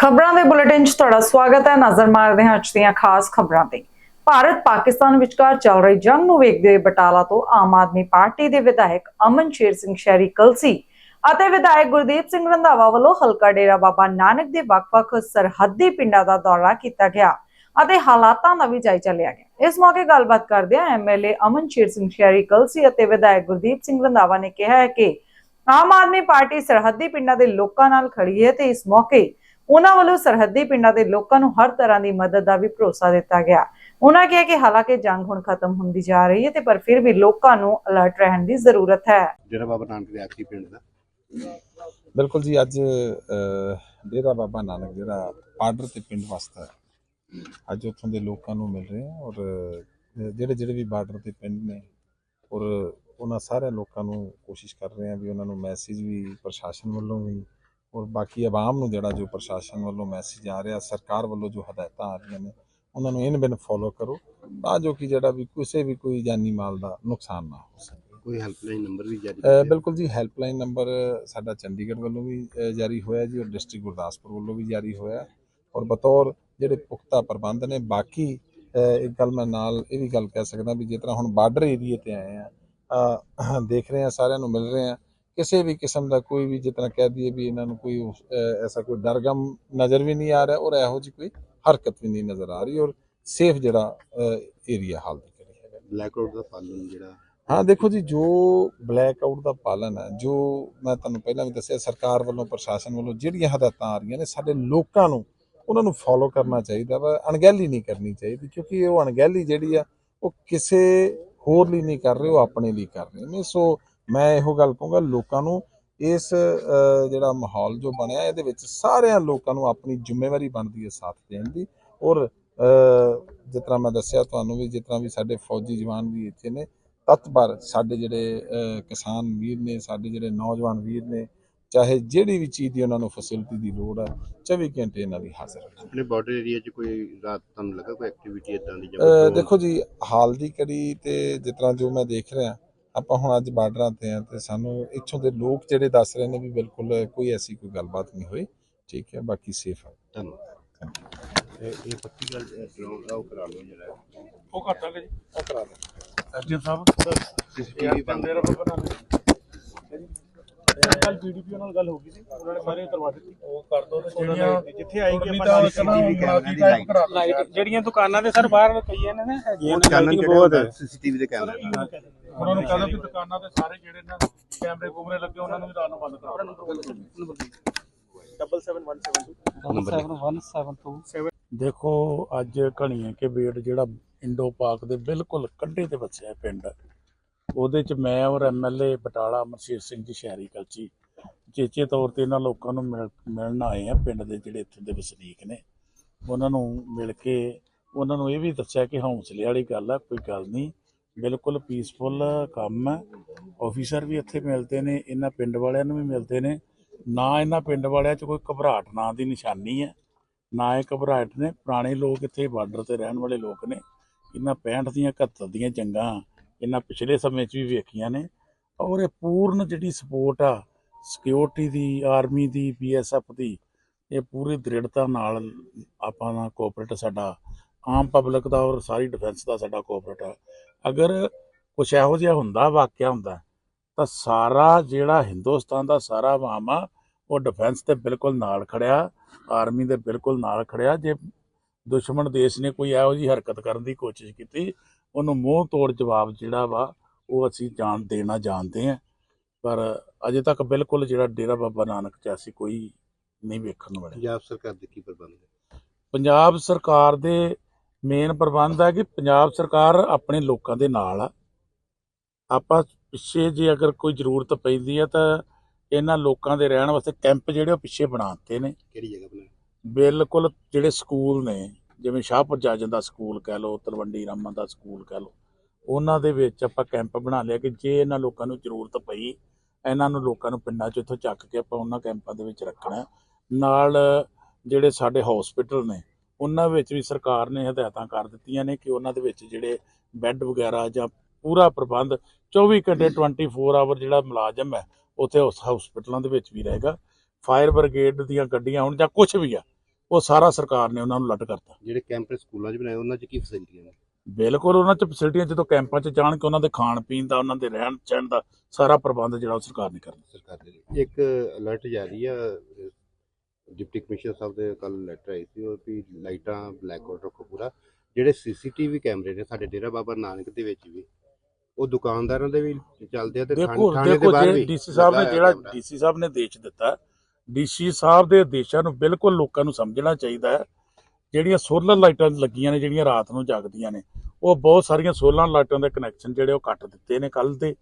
ਖਬਰਾਂ ਦੇ ਬੁਲੇਟਿਨ 'ਚ ਤੁਹਾਡਾ ਸਵਾਗਤ ਹੈ। ਨਜ਼ਰ ਮਾਰਦੇ ਹਾਂ ਅੱਜ ਦੀਆਂ ਖਾਸ ਖਬਰਾਂ ਤੇ। ਭਾਰਤ ਪਾਕਿਸਤਾਨ ਵਿਚਕਾਰ ਚੱਲ ਰਹੀ ਜੰਗ ਨੂੰ ਵੇਖਦੇ ਬਟਾਲਾ ਤੋਂ ਆਮ ਆਦਮੀ ਪਾਰਟੀ ਦੇ ਵਿਧਾਇਕ ਅਮਨ ਸ਼ੇਰ ਸਿੰਘ ਸ਼ਹਿਰੀ ਕਲਸੀ ਅਤੇ ਵਿਧਾਇਕ ਗੁਰਦੀਪ ਸਿੰਘ ਰੰਧਾਵਾ ਵੱਲੋਂ ਹਲਕਾ ਡੇਰਾ ਬਾਬਾ ਨਾਨਕ ਦੇ ਵੱਖ-ਵੱਖ ਸਰਹੱਦੀ ਪਿੰਡਾਂ ਦਾ ਦੌਰਾ ਕੀਤਾ ਗਿਆ ਅਤੇ ਹਾਲਾਤਾਂ ਦਾ ਵੀ ਜਾਇਜ਼ਾ ਲਿਆ ਗਿਆ। ਇਸ ਮੌਕੇ ਗੱਲਬਾਤ ਕਰਦਿਆਂ ਐਮਐਲਏ ਅਮਨ ਸ਼ੇਰ ਸਿੰਘ ਸ਼ਹਿਰੀ ਕਲਸੀ ਅਤੇ ਵਿਧਾਇਕ ਗੁਰਦੀਪ ਸਿੰਘ ਰੰਧਾਵਾ ਨੇ ਕਿਹਾ ਹੈ ਕਿ ਆਮ ਆਦਮੀ ਪਾਰਟੀ ਸਰਹੱਦੀ ਪਿੰਡਾਂ ਦੇ ਲੋਕਾਂ ਨਾਲ ਖੜੀ ਹੈ ਤੇ ਇਸ ਮੌਕੇ ਉਹਨਾਂ ਵੱਲੋਂ ਸਰਹੱਦੀ ਪਿੰਡਾਂ ਦੇ ਲੋਕਾਂ ਨੂੰ ਹਰ ਤਰ੍ਹਾਂ ਦੀ ਮਦਦ ਦਾ ਵੀ ਭਰੋਸਾ ਦਿੱਤਾ ਗਿਆ। ਉਹਨਾਂ ਕਿਹਾ ਕਿ ਹਾਲਾਂਕਿ ਜੰਗ ਹੁਣ ਖਤਮ ਹੁੰਦੀ ਜਾ ਰਹੀ ਹੈ ਤੇ ਪਰ ਫਿਰ ਵੀ ਲੋਕਾਂ ਨੂੰ ਅਲਰਟ ਰਹਿਣ ਦੀ ਜ਼ਰੂਰਤ ਹੈ। ਜਿਹੜਾ ਬਾਬਾ ਨਾਨਕ ਦੇ ਆਖਰੀ ਪਿੰਡ ਦਾ। ਬਿਲਕੁਲ ਜੀ ਅੱਜ ਡੇਰਾ ਬਾਬਾ ਨਾਨਕ ਜਿਹੜਾ ਬਾਰਡਰ ਤੇ ਪਿੰਡ ਵਸਦਾ ਹੈ। ਅੱਜ ਉੱਥੋਂ ਦੇ ਲੋਕਾਂ ਨੂੰ ਮਿਲ ਰਹੇ ਹਾਂ ਔਰ ਜਿਹੜੇ ਜਿਹੜੇ ਵੀ ਬਾਰਡਰ ਤੇ ਪਿੰਡ ਨੇ ਔਰ ਉਹਨਾਂ ਸਾਰੇ ਲੋਕਾਂ ਨੂੰ ਕੋਸ਼ਿਸ਼ ਕਰ ਰਹੇ ਹਾਂ ਵੀ ਉਹਨਾਂ ਨੂੰ ਮੈਸੇਜ ਵੀ ਪ੍ਰਸ਼ਾਸਨ ਵੱਲੋਂ ਵੀ ਔਰ ਬਾਕੀ ਆਵਾਮ ਨੂੰ ਜਿਹੜਾ ਜੋ ਪ੍ਰਸ਼ਾਸਨ ਵੱਲੋਂ ਮੈਸੇਜ ਆ ਰਿਹਾ ਸਰਕਾਰ ਵੱਲੋਂ ਜੋ ਹਦਾਇਤਾਂ ਆ ਰਹੀਆਂ ਨੇ ਉਹਨਾਂ ਨੂੰ ਇਨ ਬਿਨ ਫੋਲੋ ਕਰੋ ਤਾਂ ਜੋ ਕਿ ਜਿਹੜਾ ਵੀ ਕਿਸੇ ਵੀ ਕੋਈ ਜਾਨੀ ਮਾਲ ਦਾ ਨੁਕਸਾਨ ਨਾ ਹੋ ਸਕੇ। ਕੋਈ ਹੈਲਪਲਾਈਨ ਨੰਬਰ ਵੀ ਜਾਰੀ ਬਿਲਕੁਲ ਜੀ ਹੈਲਪਲਾਈਨ ਨੰਬਰ ਸਾਡਾ ਚੰਡੀਗੜ੍ਹ ਵੱਲੋਂ ਵੀ ਜਾਰੀ ਹੋਇਆ ਜੀ ਔਰ ਡਿਸਟ੍ਰਿਕਟ ਗੁਰਦਾਸਪੁਰ ਵੱਲੋਂ ਵੀ ਜਾਰੀ ਹੋਇਆ। ਔਰ ਬਤੌਰ ਜਿਹੜੇ ਪੁਖਤਾ ਪ੍ਰਬੰਧ ਨੇ ਬਾਕੀ ਇੱਕ ਗੱਲ ਮੈਂ ਨਾਲ ਇਹ ਵੀ ਗੱਲ ਕਹਿ ਸਕਦਾ ਵੀ ਜਿਸ ਤਰ੍ਹਾਂ ਹੁਣ ਬਾਰਡਰ ਏਰੀਏ ਤੇ ਆਏ ਆ ਦੇਖ ਰਹੇ ਆ ਸਾਰਿਆਂ ਨੂੰ ਮਿਲ ਰਹੇ ਆ ਕਿਸੇ ਵੀ ਕਿਸਮ ਦਾ ਕੋਈ ਵੀ ਤਰ੍ਹਾਂ ਕਹਿ ਦਈਏ ਵੀ ਇਹਨਾਂ ਨੂੰ ਕੋਈ ਐਸਾ ਕੋਈ ਡਰਗਮ ਨਜ਼ਰ ਵੀ ਨਹੀਂ ਆ ਰਿਹਾ ਔਰ ਇਹੋ ਜਿਹੀ ਕੋਈ ਹਰਕਤ ਵੀ ਨਹੀਂ ਨਜ਼ਰ ਆ ਰਹੀ ਔਰ ਸੇਫ ਜਿਹੜਾ ਏਰੀਆ ਹਾਲ ਦੀ ਕਰੀ ਹੈਗਾ। ਬਲੈਕ ਆਊਟ ਦਾ ਪਾਲਣ ਜਿਹੜਾ ਹਾਂ ਦੇਖੋ ਜੀ ਜੋ ਬਲੈਕ ਆਊਟ ਦਾ ਪਾਲਣ ਹੈ ਜੋ ਮੈਂ ਤੁਹਾਨੂੰ ਪਹਿਲਾਂ ਵੀ ਦੱਸਿਆ ਸਰਕਾਰ ਵੱਲੋਂ ਪ੍ਰਸ਼ਾਸਨ ਵੱਲੋਂ ਜਿਹੜੀਆਂ ਹਦਾਇਤਾਂ ਆ ਰਹੀਆਂ ਨੇ ਸਾਡੇ ਲੋਕਾਂ ਨੂੰ ਉਹਨਾਂ ਨੂੰ ਫੋਲੋ ਕਰਨਾ ਚਾਹੀਦਾ ਵਾ ਅਣਗਹਿਲੀ ਨਹੀਂ ਕਰਨੀ ਚਾਹੀਦੀ ਕਿਉਂਕਿ ਉਹ ਅਣਗਹਿਲੀ ਜਿਹੜੀ ਆ ਉਹ ਕਿਸੇ ਹੋਰ ਲਈ ਨਹੀਂ ਕਰ ਰਹੇ ਉਹ ਆਪਣੇ ਲਈ ਕਰ ਰਹੇ ਨੇ। ਸੋ ਮੈਂ ਇਹੋ ਗੱਲ ਕਹੂੰਗਾ ਲੋਕਾਂ ਨੂੰ ਇਸ ਜਿਹੜਾ ਮਾਹੌਲ ਜੋ ਬਣਿਆ ਇਹਦੇ ਵਿੱਚ ਸਾਰਿਆਂ ਲੋਕਾਂ ਨੂੰ ਆਪਣੀ ਜ਼ਿੰਮੇਵਾਰੀ ਬਣਦੀ ਹੈ ਸਾਥ ਦੇਣ ਦੀ। ਔਰ ਜਿਸ ਤਰ੍ਹਾਂ ਮੈਂ ਦੱਸਿਆ ਤੁਹਾਨੂੰ ਵੀ ਜਿਸ ਤਰ੍ਹਾਂ ਵੀ ਸਾਡੇ ਫੌਜੀ ਜਵਾਨ ਵੀ ਇੱਥੇ ਨੇ ਤਤਪਰ ਸਾਡੇ ਜਿਹੜੇ ਕਿਸਾਨ ਵੀਰ ਨੇ ਸਾਡੇ ਜਿਹੜੇ ਨੌਜਵਾਨ ਵੀਰ ਨੇ ਚਾਹੇ ਜਿਹੜੀ ਵੀ ਚੀਜ਼ ਦੀ ਉਹਨਾਂ ਨੂੰ ਫੈਸਿਲਿਟੀ ਦੀ ਲੋੜ ਹੈ 24 ਘੰਟੇ ਇਹਨਾਂ ਦੀ ਹਾਜ਼ਰ ਹੈ ਆਪਣੇ ਬਾਰਡਰ ਏਰੀਆ 'ਚ ਕੋਈ ਰਾਤ ਤੁਹਾਨੂੰ ਲੱਗਾ ਕੋਈ ਐਕਟੀਵਿਟੀ ਇਦਾਂ ਦੀ ਜਾਂ ਦੇਖੋ ਜੀ ਹਾਲ ਦੀ ਕੜੀ ਤੇ ਜਿਸ ਤਰ੍ਹਾਂ ਜੋ ਮੈਂ ਦੇਖ ਰਿਹਾ ਆਪਾਂ ਹੁਣ ਅੱਜ ਬਾਰਡਰਾਂ ਤੇ ਆ ਤੇ ਸਾਨੂੰ ਇੱਥੋਂ ਦੇ ਲੋਕ ਜਿਹੜੇ ਦੱਸ ਰਹੇ ਨੇ ਵੀ ਬਿਲਕੁਲ ਕੋਈ ਐਸੀ ਕੋਈ ਗੱਲਬਾਤ ਨਹੀਂ ਹੋਈ। ਠੀਕ ਹੈ ਬਾਕੀ ਸੇਫ ਹੈ ਧੰਨਵਾਦ। ਇਹ ਇਹ ਪੱਕੀ ਗੱਲ ਡਰੋਨ ਦਾ ਉਹ ਕਰਾ ਲਓ ਜਿਹੜਾ ਉਹ ਘੱਟ ਆ ਜੀ? ਉਹ ਕਰਾ ਦਿਓ ਐਸਡੀਐਮ ਸਾਹਿਬ ਸੀਸੀਟੀਵੀ ਬੰਦ ਮੇਰਾ ਬੱਬਾ ਨਾਲ ਕੱਲ ਪੀਡੀਪੀ ਨਾਲ ਗੱਲ ਹੋ ਗਈ ਸੀ ਉਹਨਾਂ ਨੇ ਸਾਰੇ ਕਰਵਾ ਦਿੱਤੀ। ਉਹ ਕਰ ਦੋ ਤੇ ਜਿਹੜੀਆਂ ਜਿੱਥੇ ਆਏਗੀ ਆਪਾਂ CCTV ਕੈਮਰੇ ਦੀ ਲਾਈਟ ਲਾਈਟ ਜਿਹੜੀਆਂ ਦੁਕਾਨਾਂ ਦੇ ਸਰ ਬਾਹਰ ਕਈਆਂ ਨੇ ਨਾ ਹੈਗੀਆਂ ਜਿਹੜੇ ਸੀਸੀਟੀਵੀ ਦੇ ਕੈਮਰੇ ਉਹਨਾਂ ਨੂੰ ਕਹਿੰਦਾ ਵੀ ਦੁਕਾਨਾਂ ਦੇ ਸਾਰੇ ਜਿਹੜੇ ਨਾ ਕੈਮਰੇ ਕੁਮਰੇ ਲੱਗੇ ਉਹਨਾਂ ਨੂੰ ਵੀ ਰਾਤ ਨੂੰ ਬੰਦ ਕਰਾਓ ਡਬਲ 7172 ਦੇਖੋ ਅੱਜ ਘਣੀਏ ਕੇ ਬੇਟ ਜਿਹੜਾ ਇੰਡੋ ਪਾਕ ਦੇ ਬਿਲਕੁਲ ਕੰਢੇ ਤੇ ਵਸਿਆ ਪਿੰਡ। ਉਹਦੇ ਚ ਮੈਂ ਔਰ ਐਮਐਲਏ ਬਟਾਲਾ ਅਮਰਸ਼ੇਰ ਸਿੰਘ ਜੀ ਸ਼ਹਿਰੀ ਕਲਚੀ ਚੇਚੇ ਤੌਰ ਤੇ ਇਹਨਾਂ ਲੋਕਾਂ ਨੂੰ ਮਿਲ- ਮਿਲਣ ਆਏ ਆ ਪਿੰਡ ਦੇ ਜਿਹੜੇ ਇੱਥੇ ਦੇ ਵਸਨੀਕ ਨੇ। ਉਹਨਾਂ ਨੂੰ ਮਿਲ ਕੇ ਉਹਨਾਂ ਨੂੰ ਇਹ ਵੀ ਦੱਸਿਆ ਕਿ ਹੌਸਲੇ ਵਾਲੀ ਗੱਲ ਆ ਕੋਈ ਗੱਲ ਨਹੀਂ। ਬਿਲਕੁਲ ਪੀਸਫੁਲ ਕੰਮ ਹੈ। ਆਫੀਸਰ ਵੀ ਇੱਥੇ ਮਿਲਦੇ ਨੇ, ਇਹਨਾਂ ਪਿੰਡ ਵਾਲਿਆਂ ਨੂੰ ਵੀ ਮਿਲਦੇ ਨੇ। ਨਾ ਇਹਨਾਂ ਪਿੰਡ ਵਾਲਿਆਂ 'ਚ ਕੋਈ ਘਬਰਾਹਟ, ਨਾਂ ਦੀ ਨਿਸ਼ਾਨੀ ਹੈ। ਨਾ ਇਹ ਘਬਰਾਹਟ ਨੇ, ਪੁਰਾਣੇ ਲੋਕ ਇੱਥੇ ਬਾਰਡਰ ਤੇ ਰਹਿਣ ਵਾਲੇ ਲੋਕ ਨੇ। ਇਹਨਾਂ 65 ਦੀਆਂ 71 ਦੀਆਂ ਜੰਗਾਂ ਇਹਨਾਂ ਪਿਛਲੇ ਸਮੇਂ 'ਚ ਵੀ ਵੇਖੀਆਂ ਨੇ। ਔਰ ਇਹ ਪੂਰਨ ਜਿਹੜੀ ਸਪੋਰਟ ਆ ਸਿਕਿਉਰਿਟੀ ਦੀ ਆਰਮੀ ਦੀ ਬੀਐਸਐਫ ਦੀ, ਇਹ ਪੂਰੀ ਦ੍ਰਿੜਤਾ ਨਾਲ ਆਪਾਂ ਨਾਲ ਕੋਆਪਰੇਟ ਸਾਡਾ ਆਮ ਪਬਲਿਕ ਦਾ ਔਰ ਸਾਰੀ ਡਿਫੈਂਸ ਦਾ ਸਾਡਾ ਕੋਆਪਰੇਟ ਆ ਅਗਰ ਕੁਛ ਇਹੋ ਜਿਹਾ ਹੁੰਦਾ ਵਾਕਿਆ ਹੁੰਦਾ ਤਾਂ ਸਾਰਾ ਜਿਹੜਾ ਹਿੰਦੁਸਤਾਨ ਦਾ ਸਾਰਾ ਆਵਾਮ ਆ ਉਹ ਡਿਫੈਂਸ ਤੇ ਬਿਲਕੁਲ ਨਾਲ ਖੜਿਆ ਆਰਮੀ ਦੇ ਬਿਲਕੁਲ ਨਾਲ ਖੜਿਆ। ਜੇ ਦੁਸ਼ਮਣ ਦੇਸ਼ ਨੇ ਕੋਈ ਇਹੋ ਜਿਹੀ ਹਰਕਤ ਕਰਨ ਦੀ ਕੋਸ਼ਿਸ਼ ਕੀਤੀ ਉਹਨੂੰ ਮੂੰਹ ਤੋੜ ਜਵਾਬ ਜਿਹੜਾ ਵਾ ਉਹ ਅਸੀਂ ਜਾਣ ਦੇਣਾ ਜਾਣਦੇ ਹਾਂ। ਪਰ ਅਜੇ ਤੱਕ ਬਿਲਕੁਲ ਜਿਹੜਾ ਡੇਰਾ ਬਾਬਾ ਨਾਨਕ ਚ ਅਸੀਂ ਕੋਈ ਨਹੀਂ ਵੇਖਣ ਮਿਲਿਆ ਪੰਜਾਬ ਸਰਕਾਰ ਦੇ ਕੀ ਪ੍ਰਬੰਧ ਹੈ? ਪੰਜਾਬ ਸਰਕਾਰ ਦੇ ਮੇਨ ਪ੍ਰਬੰਧ ਹੈ ਕਿ ਪੰਜਾਬ ਸਰਕਾਰ ਆਪਣੇ ਲੋਕਾਂ ਦੇ ਨਾਲ ਆ। ਆਪਾਂ ਪਿੱਛੇ ਜੇ ਅਗਰ ਕੋਈ ਜ਼ਰੂਰਤ ਪੈਂਦੀ ਹੈ ਤਾਂ ਇਹਨਾਂ ਲੋਕਾਂ ਦੇ ਰਹਿਣ ਵਾਸਤੇ ਕੈਂਪ ਜਿਹੜੇ ਉਹ ਪਿੱਛੇ ਬਣਾਤੇ ਨੇ। ਕਿਹੜੀ ਜਗ੍ਹਾ ਬਣਾਈ ਬਿਲਕੁਲ ਜਿਹੜੇ ਸਕੂਲ ਨੇ ਜਿਵੇਂ ਸ਼ਾਹਪੁਰ ਜਾਜਨ ਦਾ ਸਕੂਲ ਕਹਿ ਲਓ ਤਲਵੰਡੀ ਰਾਮਾ ਦਾ ਸਕੂਲ ਕਹਿ ਲਓ ਉਹਨਾਂ ਦੇ ਵਿੱਚ ਆਪਾਂ ਕੈਂਪ ਬਣਾ ਲਿਆ ਕਿ ਜੇ ਇਹਨਾਂ ਲੋਕਾਂ ਨੂੰ ਜ਼ਰੂਰਤ ਪਈ ਇਹਨਾਂ ਨੂੰ ਲੋਕਾਂ ਨੂੰ ਪਿੰਡਾਂ 'ਚ ਇੱਥੋਂ ਚੱਕ ਕੇ ਆਪਾਂ ਉਹਨਾਂ ਕੈਂਪਾਂ ਦੇ ਵਿੱਚ ਰੱਖਣਾ ਨਾਲ ਜਿਹੜੇ ਸਾਡੇ ਹਸਪੀਟਲ ਨੇ ਉਹਨਾਂ ਵਿੱਚ ਵੀ ਸਰਕਾਰ ਨੇ ਹਦਾਇਤਾਂ ਕਰ ਦਿੱਤੀਆਂ ਨੇ ਕਿ ਉਹਨਾਂ ਦੇ ਵਿੱਚ ਜਿਹੜੇ ਬੈੱਡ ਵਗੈਰਾ ਜਾਂ ਪੂਰਾ ਪ੍ਰਬੰਧ 24 ਘੰਟੇ 24 ਆਵਰ ਜਿਹੜਾ ਮੁਲਾਜ਼ਮ ਹੈ ਉੱਥੇ ਉਸ ਹਸਪੀਟਲਾਂ ਦੇ ਵਿੱਚ ਵੀ ਰਹੇਗਾ ਫਾਇਰ ਬ੍ਰਿਗੇਡ ਦੀਆਂ ਗੱਡੀਆਂ ਹੋਣ ਜਾਂ ਕੁਝ ਵੀ ਆ ਉਹ ਸਾਰਾ ਸਰਕਾਰ ਨੇ ਉਹਨਾਂ ਨੂੰ ਲੱਟ ਕਰਤਾ। ਜਿਹੜੇ ਕੈਂਪ ਸਕੂਲਾਂ 'ਚ ਬਣਾਏ ਉਹਨਾਂ 'ਚ ਕੀ ਫੈਸਿਲਿਟੀਆਂ ਨੇ? ਬਿਲਕੁਲ ਉਹਨਾਂ ਚ ਫੈਸਿਲਿਟੀਆਂ ਜਦੋਂ ਕੈਂਪਾਂ 'ਚ ਜਾਣ ਕੇ ਉਹਨਾਂ ਦੇ ਖਾਣ ਪੀਣ ਦਾ ਉਹਨਾਂ ਦੇ ਰਹਿਣ ਸਹਿਣ ਦਾ ਸਾਰਾ ਪ੍ਰਬੰਧ ਜਿਹੜਾ ਸਰਕਾਰ ਨੇ ਕਰਨਾ ਸਰਕਾਰ ਦੇ। ਇੱਕ ਅਲਰਟ ਜਾਰੀ ਆ ਡਿਪਟੀ ਕਮਿਸ਼ਨਰ ਸਾਹਿਬ ਦੇ ਕੱਲ ਲੈਟਰ ਆਈ ਸੀ ਉਹ ਵੀ ਲਾਈਟਾਂ ਬਲੈਕ ਆਊਟ ਰੱਖੋ ਪੂਰਾ। ਜਿਹੜੇ ਸੀਸੀਟੀਵੀ ਕੈਮਰੇ ਨੇ ਸਾਡੇ ਡੇਰਾ ਬਾਬਾ ਨਾਨਕ ਦੇ ਵਿੱਚ ਵੀ ਉਹ ਦੁਕਾਨਦਾਰਾਂ ਦੇ ਵੀ ਚੱਲਦੇ ਆ ਤੇ ਥਾਣੇ ਦੇਖੋ ਥਾਣੇ ਦੇ ਬਾਹਰ ਵੀ ਡੀਸੀ ਸਾਹਿਬ ਨੇ ਜਿਹੜਾ। ਡੀਸੀ ਸਾਹਿਬ ਨੇ ਦੇਸ਼ ਦਿੱਤਾ ਡੀਸੀ ਸਾਹਿਬ ਦੇ ਆਦੇਸ਼ਾਂ ਨੂੰ ਬਿਲਕੁਲ ਲੋਕਾਂ ਨੂੰ ਸਮਝਣਾ ਚਾਹੀਦਾ ਹੈ। ਜਿਹੜੀਆਂ ਸੋਲਰ ਲਾਈਟਾਂ ਲੱਗੀਆਂ ਨੇ ਜਿਹੜੀਆਂ ਰਾਤ ਨੂੰ ਜਗਦੀਆਂ ਨੇ ਉਹ ਬਹੁਤ ਸਾਰੀਆਂ ਸੋਲਰ ਲਾਈਟਾਂ ਦੇ ਕਨੈਕਸ਼ਨ ਜਿਹੜੇ ਉਹ ਕੱਟ ਦਿੱਤੇ ਨੇ ਕੱਲ ਦੇ।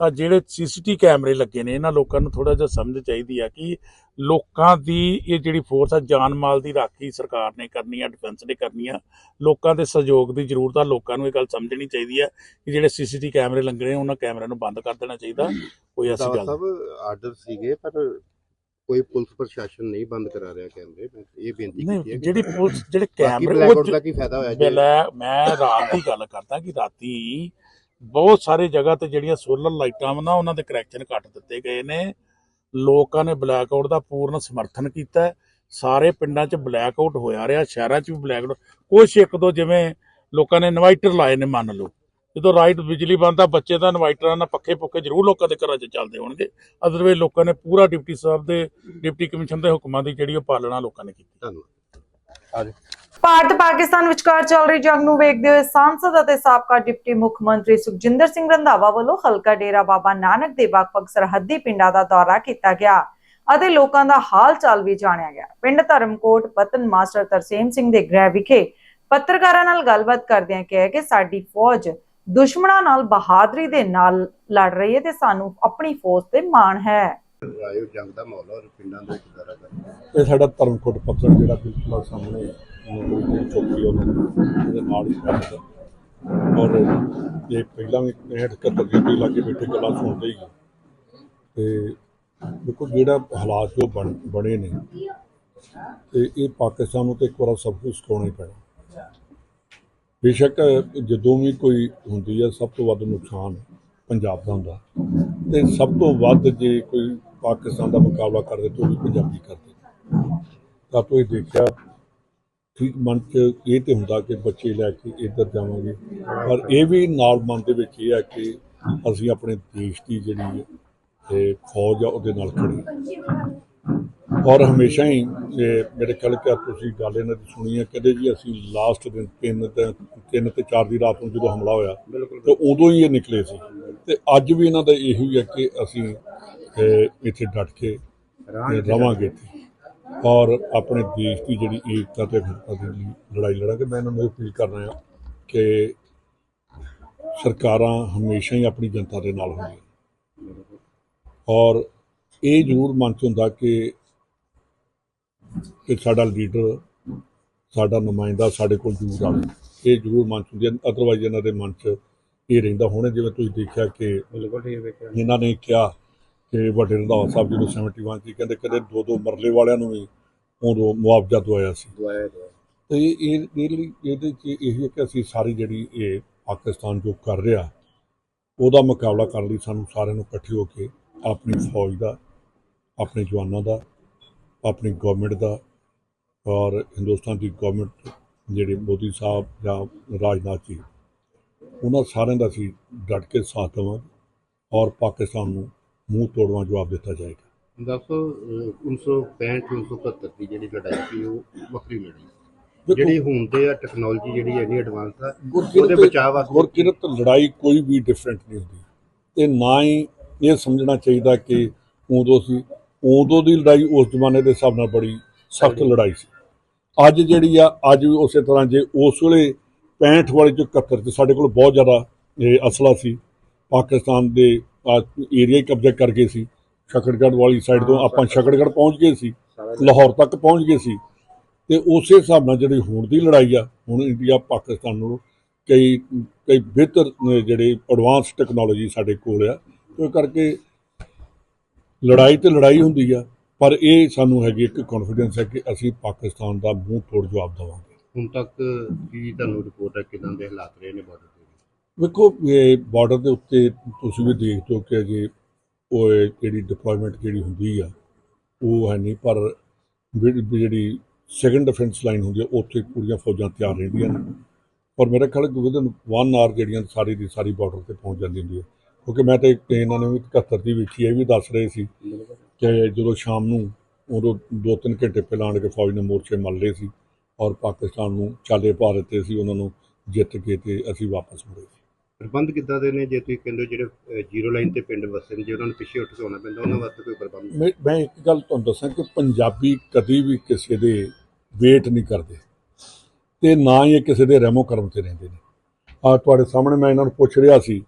ਤਾਂ ਜਿਹੜੇ ਸੀਸੀਟੀ ਕੈਮਰੇ ਲੱਗੇ ਨੇ ਇਹਨਾਂ ਲੋਕਾਂ ਨੂੰ ਥੋੜਾ ਜਿਹਾ ਸਮਝ ਚਾਹੀਦੀ ਆ ਕਿ ਲੋਕਾਂ ਦੀ ਇਹ ਜਿਹੜੀ ਫੋਰਸ ਆ ਜਾਨ ਮਾਲ ਦੀ ਰਾਖੀ ਸਰਕਾਰ ਨੇ ਕਰਨੀ ਆ ਡਿਫੈਂਸ ਨੇ ਕਰਨੀ ਆ ਲੋਕਾਂ ਦੇ ਸਹਿਯੋਗ ਦੀ ਜ਼ਰੂਰਤ ਆ ਲੋਕਾਂ ਨੂੰ ਇਹ ਗੱਲ ਸਮਝਣੀ ਚਾਹੀਦੀ ਆ ਕਿ ਜਿਹੜੇ ਸੀਸੀਟੀ ਕੈਮਰੇ ਲੱਗੇ ਨੇ ਉਹਨਾਂ ਕੈਮਰਿਆਂ ਨੂੰ ਬੰਦ ਕਰ ਦੇਣਾ ਚਾਹੀਦਾ ਕੋਈ ਐਸੀ ਗੱਲ। ਸਾਹਿਬ ਆਰਡਰ ਸੀਗੇ ਪਰ ਕੋਈ ਪੁਲਿਸ ਪ੍ਰਸ਼ਾਸਨ ਨਹੀਂ ਬੰਦ ਕਰਾ ਰਿਹਾ ਕੈਮਰੇ ਮੈਂ ਇਹ ਬੇਨਤੀ ਕੀਤੀ ਹੈ ਜਿਹੜੀ ਪੁਲਿਸ ਜਿਹੜੇ ਕੈਮਰੇ ਉਹ ਕੀ ਫਾਇਦਾ ਹੋਇਆ ਜੇ ਮੈਂ ਮੈਂ ਰਾਤ ਦੀ ਗੱਲ ਕਰਦਾ ਕਿ ਰਾਤੀ ਬਹੁਤ ਸਾਰੇ ਜਗ੍ਹਾ ਤੇ ਜਿਹੜੀਆਂ ਸੋਲਰ ਲਾਈਟਾਂ ਵਾ ਨਾ, ਉਹਨਾਂ ਦੇ ਕਨੈਕਸ਼ਨ ਕੱਟ ਦਿੱਤੇ ਗਏ ਨੇ। ਲੋਕਾਂ ਨੇ ਬਲੈਕ ਆਊਟ ਦਾ ਪੂਰਨ ਸਮਰਥਨ ਕੀਤਾ ਸਾਰੇ ਪਿੰਡਾਂ 'ਚ ਬਲੈਕ ਆਊਟ ਹੋਇਆ ਰਿਹਾ, ਸ਼ਹਿਰਾਂ 'ਚ ਵੀ ਬਲੈਕ ਆਊਟ ਕੁਛ ਇੱਕ ਦੋ ਜਿਵੇਂ ਲੋਕਾਂ ਨੇ ਇਨਵਾਈਟਰ ਲਾਏ ਨੇ, ਮੰਨ ਲਓ। ਜਦੋਂ ਰਾਈਟ ਬਿਜਲੀ ਬੰਦ ਆ, ਬੱਚੇ ਤਾਂ ਇਨਵਾਈਟਰਾਂ ਨਾਲ ਪੱਖੇ ਪੁੱਖੇ ਜ਼ਰੂਰ ਲੋਕਾਂ ਦੇ ਘਰਾਂ 'ਚ ਚੱਲਦੇ ਹੋਣਗੇ। ਅਦਰਵਾਈਜ਼ ਲੋਕਾਂ ਨੇ ਪੂਰਾ ਡਿਪਟੀ ਸਾਹਿਬ ਦੇ, ਡਿਪਟੀ ਕਮਿਸ਼ਨ ਦੇ ਹੁਕਮਾਂ ਦੀ ਜਿਹੜੀ ਉਹ ਪਾਲਣਾ ਲੋਕਾਂ ਨੇ ਕੀਤੀ। ਧੰਨਵਾਦ। ਭਾਰਤ ਪਾਕਿਸਤਾਨ ਵਿਚਕਾਰ ਚੱਲ ਰਹੀ ਜੰਗ ਨੂੰ ਵੇਖਦੇ ਹੋਏ ਸਾਂਸਦ ਅਤੇ ਸਾਬਕਾ ਡਿਪਟੀ ਮੁੱਖ ਮੰਤਰੀ ਸੁਖਜਿੰਦਰ ਸਿੰਘ ਰੰਧਾਵਾ ਵੱਲੋਂ ਹਲਕਾ ਡੇਰਾ ਬਾਬਾ ਨਾਨਕ ਦੇ ਵੱਖ-ਵੱਖ ਸਰਹੱਦੀ ਪਿੰਡਾਂ ਦਾ ਦੌਰਾ ਕੀਤਾ ਗਿਆ ਅਤੇ ਲੋਕਾਂ ਦਾ ਹਾਲ ਚਾਲ ਵੀ ਜਾਣਿਆ ਗਿਆ। ਪਿੰਡ ਧਰਮਕੋਟ ਪਤਨ ਮਾਸਟਰ ਤਰਸੇਮ ਸਿੰਘ ਦੇ ਗ੍ਰਹਿ ਵਿਖੇ ਪੱਤਰਕਾਰਾਂ ਨਾਲ ਗੱਲਬਾਤ ਕਰਦਿਆਂ ਕਿਹਾ ਕਿ ਸਾਡੀ ਫੌਜ ਦੁਸ਼ਮਣਾਂ ਨਾਲ ਬਹਾਦਰੀ ਦੇ ਨਾਲ ਲੜ ਰਹੀ ਹੈ ਤੇ ਸਾਨੂੰ ਆਪਣੀ ਫੌਜ ਤੇ ਮਾਣ ਹੈ। ਆਇਓ ਜੰਗ ਦਾ ਮਾਹੌਲ ਔਰ ਪਿੰਡਾਂ ਦੇ ਵਿੱਚ ਕਰਦੇ ਇਹ ਸਾਡਾ ਧਰਮਕੋਟ ਪੱਤਰ ਜਿਹੜਾ ਬਿਲਕੁਲ ਸਾਹਮਣੇ ਚੌਕੀ ਉਹਨਾਂ ਨੂੰ ਨਾਲ ਹੀ ਪੈਂਦਾ ਔਰ ਇਹ ਪਹਿਲਾਂ ਵੀ 71 ਦੇ ਵੀ ਲਾਗੇ ਬੈਠੇ ਗੱਲਾਂ ਸੁਣਦੇ ਹੀ ਤੇ ਦੇਖੋ ਜਿਹੜਾ ਹਾਲਾਤ ਜੋ ਬਣ, ਬਣੇ ਨੇ, ਤੇ ਇਹ ਪਾਕਿਸਤਾਨ ਨੂੰ ਤੇ ਇੱਕ ਵਾਰ ਸਭ ਕੁਝ ਸਿਖਾਉਣਾ ਹੀ ਪੈਣਾ। ਬੇਸ਼ੱਕ ਜਦੋਂ ਵੀ ਕੋਈ ਹੁੰਦੀ ਹੈ ਸਭ ਤੋਂ ਵੱਧ ਨੁਕਸਾਨ ਪੰਜਾਬ ਦਾ ਹੁੰਦਾ। ਤੇ ਸਭ ਤੋਂ ਵੱਧ ਜੇ ਕੋਈ ਪਾਕਿਸਤਾਨ ਦਾ ਮੁਕਾਬਲਾ ਕਰਦੇ ਤਾਂ ਵੀ ਪੰਜਾਬੀ ਕਰਦੇ। ਤਾਂ ਤੋਂ ਇਹ ਦੇਖਿਆ ਠੀਕ ਮਨ ਚ ਇਹ ਤੇ ਹੁੰਦਾ ਕਿ ਬੱਚੇ ਲੈ ਕੇ ਇੱਧਰ ਜਾਵਾਂਗੇ। ਪਰ ਇਹ ਵੀ ਨਾਲ ਮਨ ਦੇ ਵਿੱਚ ਇਹ ਹੈ ਕਿ ਅਸੀਂ ਆਪਣੇ ਦੇਸ਼ ਦੀ ਜਿਹੜੀ ਇਹ ਫੌਜ ਆ ਉਹਦੇ ਨਾਲ ਖੜੇ ਔਰ ਹਮੇਸ਼ਾ ਹੀ ਮੇਰੇ ਖਿਆਲ ਕਿ ਤੁਸੀਂ ਗੱਲ ਇਹਨਾਂ ਦੀ ਸੁਣੀ ਹੈ ਕਦੇ ਜੀ ਅਸੀਂ ਲਾਸਟ ਦਿਨ ਤਿੰਨ ਤੇ ਤਿੰਨ ਤੇ ਚਾਰ ਦੀ ਰਾਤ ਨੂੰ ਜਦੋਂ ਹਮਲਾ ਹੋਇਆ ਤੇ ਉਦੋਂ ਹੀ ਇਹ ਨਿਕਲੇ ਸੀ। ਤੇ ਅੱਜ ਵੀ ਇਹਨਾਂ ਦਾ ਇਹੀ ਹੈ ਕਿ ਅਸੀਂ ਇਹ, ਇੱਥੇ ਡਟ ਕੇ ਰਵਾਂਗੇ ਇੱਥੇ। ਔਰ ਆਪਣੇ ਦੇਸ਼ ਦੀ ਜਿਹੜੀ ਏਕਤਾ ਤੇ ਅਖੰਡਤਾ ਦੀ ਲਈ ਲੜਾਈ ਲੜਾਂਗੇ ਮੈਂ ਇਹਨਾਂ ਨੂੰ ਅਪੀਲ ਕਰ ਰਿਹਾ ਕਿ ਸਰਕਾਰਾਂ ਹਮੇਸ਼ਾ ਹੀ ਆਪਣੀ ਜਨਤਾ ਦੇ ਨਾਲ ਹੁੰਦੀਆਂ ਔਰ ਇਹ ਜ਼ਰੂਰ ਮਨ ਚ ਹੁੰਦਾ ਕਿ ਕਿ ਸਾਡਾ ਲੀਡਰ ਸਾਡਾ ਨੁਮਾਇੰਦਾ ਸਾਡੇ ਕੋਲ ਜ਼ਰੂਰ ਆਵੇ। ਇਹ ਜ਼ਰੂਰ ਮਨ ਚ ਹੁੰਦੀ ਹੈ ਅਦਰਵਾਈਜ਼ ਇਹਨਾਂ ਦੇ ਮਨ ਚ ਇਹ ਰਹਿੰਦਾ ਹੋਣਾ ਜਿਵੇਂ ਤੁਸੀਂ ਦੇਖਿਆ ਕਿ ਬਿਲਕੁਲ ਠੀਕ ਵੇਖਿਆ ਇਹਨਾਂ ਨੇ ਕਿਹਾ ਕਿ ਵੱਡੇ ਰੰਧਾਵਾ ਸਾਹਿਬ ਜਦੋਂ 71 ਸੀ ਕਹਿੰਦੇ ਕਦੇ ਦੋ ਦੋ ਮਰਲੇ ਵਾਲਿਆਂ ਨੂੰ ਵੀ ਉਦੋਂ ਮੁਆਵਜ਼ਾ ਦਵਾਇਆ ਸੀ। ਤੇ ਇਹ ਇਹ ਇਹ ਲਈ ਇਹਦੇ ਚ ਇਹ ਹੈ ਕਿ ਅਸੀਂ ਸਾਰੀ ਜਿਹੜੀ ਇਹ ਪਾਕਿਸਤਾਨ ਜੋ ਕਰ ਰਿਹਾ ਉਹਦਾ ਮੁਕਾਬਲਾ ਕਰਨ ਲਈ ਸਾਨੂੰ ਸਾਰਿਆਂ ਨੂੰ ਇਕੱਠੇ ਹੋ ਕੇ ਆਪਣੀ ਫੌਜ ਦਾ ਆਪਣੇ ਜਵਾਨਾਂ ਦਾ ਆਪਣੀ ਗਵਰਨਮੈਂਟ ਦਾ ਔਰ ਹਿੰਦੁਸਤਾਨ ਦੀ ਗਵਰਨਮੈਂਟ ਜਿਹੜੇ ਮੋਦੀ ਸਾਹਿਬ ਜਾਂ ਰਾਜਨਾਥ ਜੀ ਉਹਨਾਂ ਸਾਰਿਆਂ ਦਾ ਅਸੀਂ ਡਟ ਕੇ ਸਾਥ ਦੇਵਾਂਗੇ ਔਰ ਪਾਕਿਸਤਾਨ ਨੂੰ ਮੂੰਹ ਤੋੜਵਾ ਜਵਾਬ ਦਿੱਤਾ ਜਾਏਗਾ। ਦੱਸੋ ਅਹ, 1965 1971 ਦੀ ਜਿਹੜੀ ਲੜਾਈ ਸੀ ਉਹ ਵੱਖਰੀ ਲੜਾਈ ਜਿਹੜੀ ਹੁਣ ਤੇ ਆ ਟੈਕਨੋਲੋਜੀ ਜਿਹੜੀ ਇੰਨੀ ਐਡਵਾਂਸ ਆ ਗੁਰਕਿਰਤ- ਉਹਦੇ ਬਚਾਅ ਵਾਸਤੇ ਗੁਰਕਿਰਤ ਲੜਾਈ ਕੋਈ ਵੀ ਡਿਫਰੈਂਟ ਨਹੀਂ ਹੁੰਦੀ। ਤੇ ਨਾ ਹੀ ਇਹ ਸਮਝਣਾ ਚਾਹੀਦਾ ਕਿ ਉਦੋਂ ਸੀ ਉਦੋਂ ਦੀ ਲੜਾਈ ਉਸ ਜ਼ਮਾਨੇ ਦੇ ਹਿਸਾਬ ਨਾਲ ਬੜੀ ਸਖਤ ਲੜਾਈ ਸੀ। ਅੱਜ ਜਿਹੜੀ ਆ ਅੱਜ ਵੀ ਉਸੇ ਤਰ੍ਹਾਂ ਜੇ ਉਸ ਵੇਲੇ 65 ਵਾਲੇ ਚ 71 ਚ ਸਾਡੇ ਕੋਲ ਬਹੁਤ ਜ਼ਿਆਦਾ ਅਸਲਾ ਸੀ। ਪਾਕਿਸਤਾਨ ਦੇ ਏਰੀਆ ਹੀ ਕਬਜ਼ਾ ਕਰ ਗਏ ਸੀ। ਸ਼ਕੜਗੜ੍ਹ ਵਾਲੀ ਸਾਈਡ ਤੋਂ ਆਪਾਂ ਸ਼ਕੜਗੜ੍ਹ ਪਹੁੰਚ ਗਏ ਸੀ। ਲਾਹੌਰ ਤੱਕ ਪਹੁੰਚ ਗਏ ਸੀ। ਤੇ ਉਸੇ ਹਿਸਾਬ ਨਾਲ ਜਿਹੜੀ ਹੁਣ ਦੀ ਲੜਾਈ ਆ, ਹੁਣ ਇੰਡੀਆ ਪਾਕਿਸਤਾਨ ਨੂੰ ਕਈ ਕਈ ਬਿਹਤਰ ਜਿਹੜੇ ਐਡਵਾਂਸ ਟੈਕਨੋਲੋਜੀ ਸਾਡੇ ਕੋਲ ਆ ਉਹ ਕਰਕੇ ਲੜਾਈ ਤੇ ਲੜਾਈ ਹੁੰਦੀ ਆ, ਪਰ ਇਹ ਸਾਨੂੰ ਹੈਗੀ ਇੱਕ ਕੌਨਫੀਡੈਂਸ ਹੈ ਕਿ ਅਸੀਂ ਪਾਕਿਸਤਾਨ ਦਾ ਮੂੰਹ ਤੋੜ ਜਵਾਬ ਦੇਵਾਂਗੇ। ਹੁਣ ਤੱਕ ਕੀ ਤੁਹਾਨੂੰ ਰਿਪੋਰਟ ਹੈ? ਕਿਦਾਂ ਦੇ ਹਾਲਾਤ ਰਹੇ ਨੇ ਬਾਰਡਰ ਵੇਖੋ, ਇਹ ਬਾਰਡਰ ਦੇ ਉੱਤੇ ਤੁਸੀਂ ਵੀ ਦੇਖਦੇ ਹੋ ਕਿ ਅਜੇ ਉਹ ਇਹ ਜਿਹੜੀ ਡਿਪਲੋਇਮੈਂਟ ਜਿਹੜੀ ਹੁੰਦੀ ਆ, ਉਹ ਹੈ ਨਹੀਂ, ਪਰ ਜਿਹੜੀ ਜਿਹੜੀ ਸੈਕੰਡ ਡਿਫੈਂਸ ਲਾਈਨ ਹੁੰਦੀ ਆ, ਉੱਥੇ ਪੂਰੀਆਂ ਫੌਜਾਂ ਤਿਆਰ ਰਹਿੰਦੀਆਂ ਨੇ। ਪਰ ਮੇਰੇ ਖਿਆਲ ਵਿਦਨ 1 ਆਰ ਜਿਹੜੀਆਂ ਸਾਰੀ ਦੀ ਸਾਰੀ ਬਾਰਡਰ ਤੇ ਪਹੁੰਚ ਜਾਂਦੀ ਹੁੰਦੀ ਹੈ ਕਿਉਂਕਿ ਮੈਂ ਤਾਂ ਇਹਨਾਂ ਨੇ ਵੀ 71 ਦੀ ਵੇਖੀ ਇਹ ਵੀ ਦੱਸ ਰਹੇ ਸੀ ਕਿ ਜਦੋਂ ਸ਼ਾਮ ਨੂੰ ਉਦੋਂ 2-3 ਘੰਟੇ ਪਹਿਲਾਂ ਆਣ ਕੇ ਫੌਜ ਨੇ ਮੋਰਚੇ ਮੱਲ ਲਏ ਸੀ ਔਰ ਪਾਕਿਸਤਾਨ ਨੂੰ ਚਾਲੇ ਪਾ ਦਿੱਤੇ ਸੀ, ਉਹਨਾਂ ਨੂੰ ਜਿੱਤ ਕੇ ਤੇ ਅਸੀਂ ਵਾਪਸ ਮੁੜੇ ਸੀ। ਪ੍ਰਬੰਧ ਕਿੱਦਾਂ ਦੇ ਨੇ? ਜੇ ਤੁਸੀਂ ਕਹਿੰਦੇ ਹੋ ਜਿਹੜੇ ਜ਼ੀਰੋ ਲਾਈਨ ਤੇ ਪਿੰਡ ਵਸਦੇ ਨੇ, ਜੇ ਉਹਨਾਂ ਨੂੰ ਪਿੱਛੇ ਉੱਠ ਕੇ ਆਉਣਾ ਪੈਂਦਾ, ਉਹਨਾਂ ਵਾਸਤੇ ਕੋਈ ਪ੍ਰਬੰਧ ਮੈਂ ਮੈਂ ਇੱਕ ਗੱਲ ਤੁਹਾਨੂੰ ਦੱਸਾਂ ਕਿ ਪੰਜਾਬੀ ਕਦੀ ਵੀ ਕਿਸੇ ਦੇ ਵੇਟ ਨਹੀਂ ਕਰਦੇ ਤੇ ਨਾ ਹੀ ਇਹ ਕਿਸੇ ਦੇ ਰਹਿਮੋ ਕਰਮ ਤੇ ਰਹਿੰਦੇ ਨੇ। ਆ ਤੁਹਾਡੇ ਸਾਹਮਣੇ ਮੈਂ ਇਹਨਾਂ ਨੂੰ ਪੁੱਛ ਰਿਹਾ ਸੀ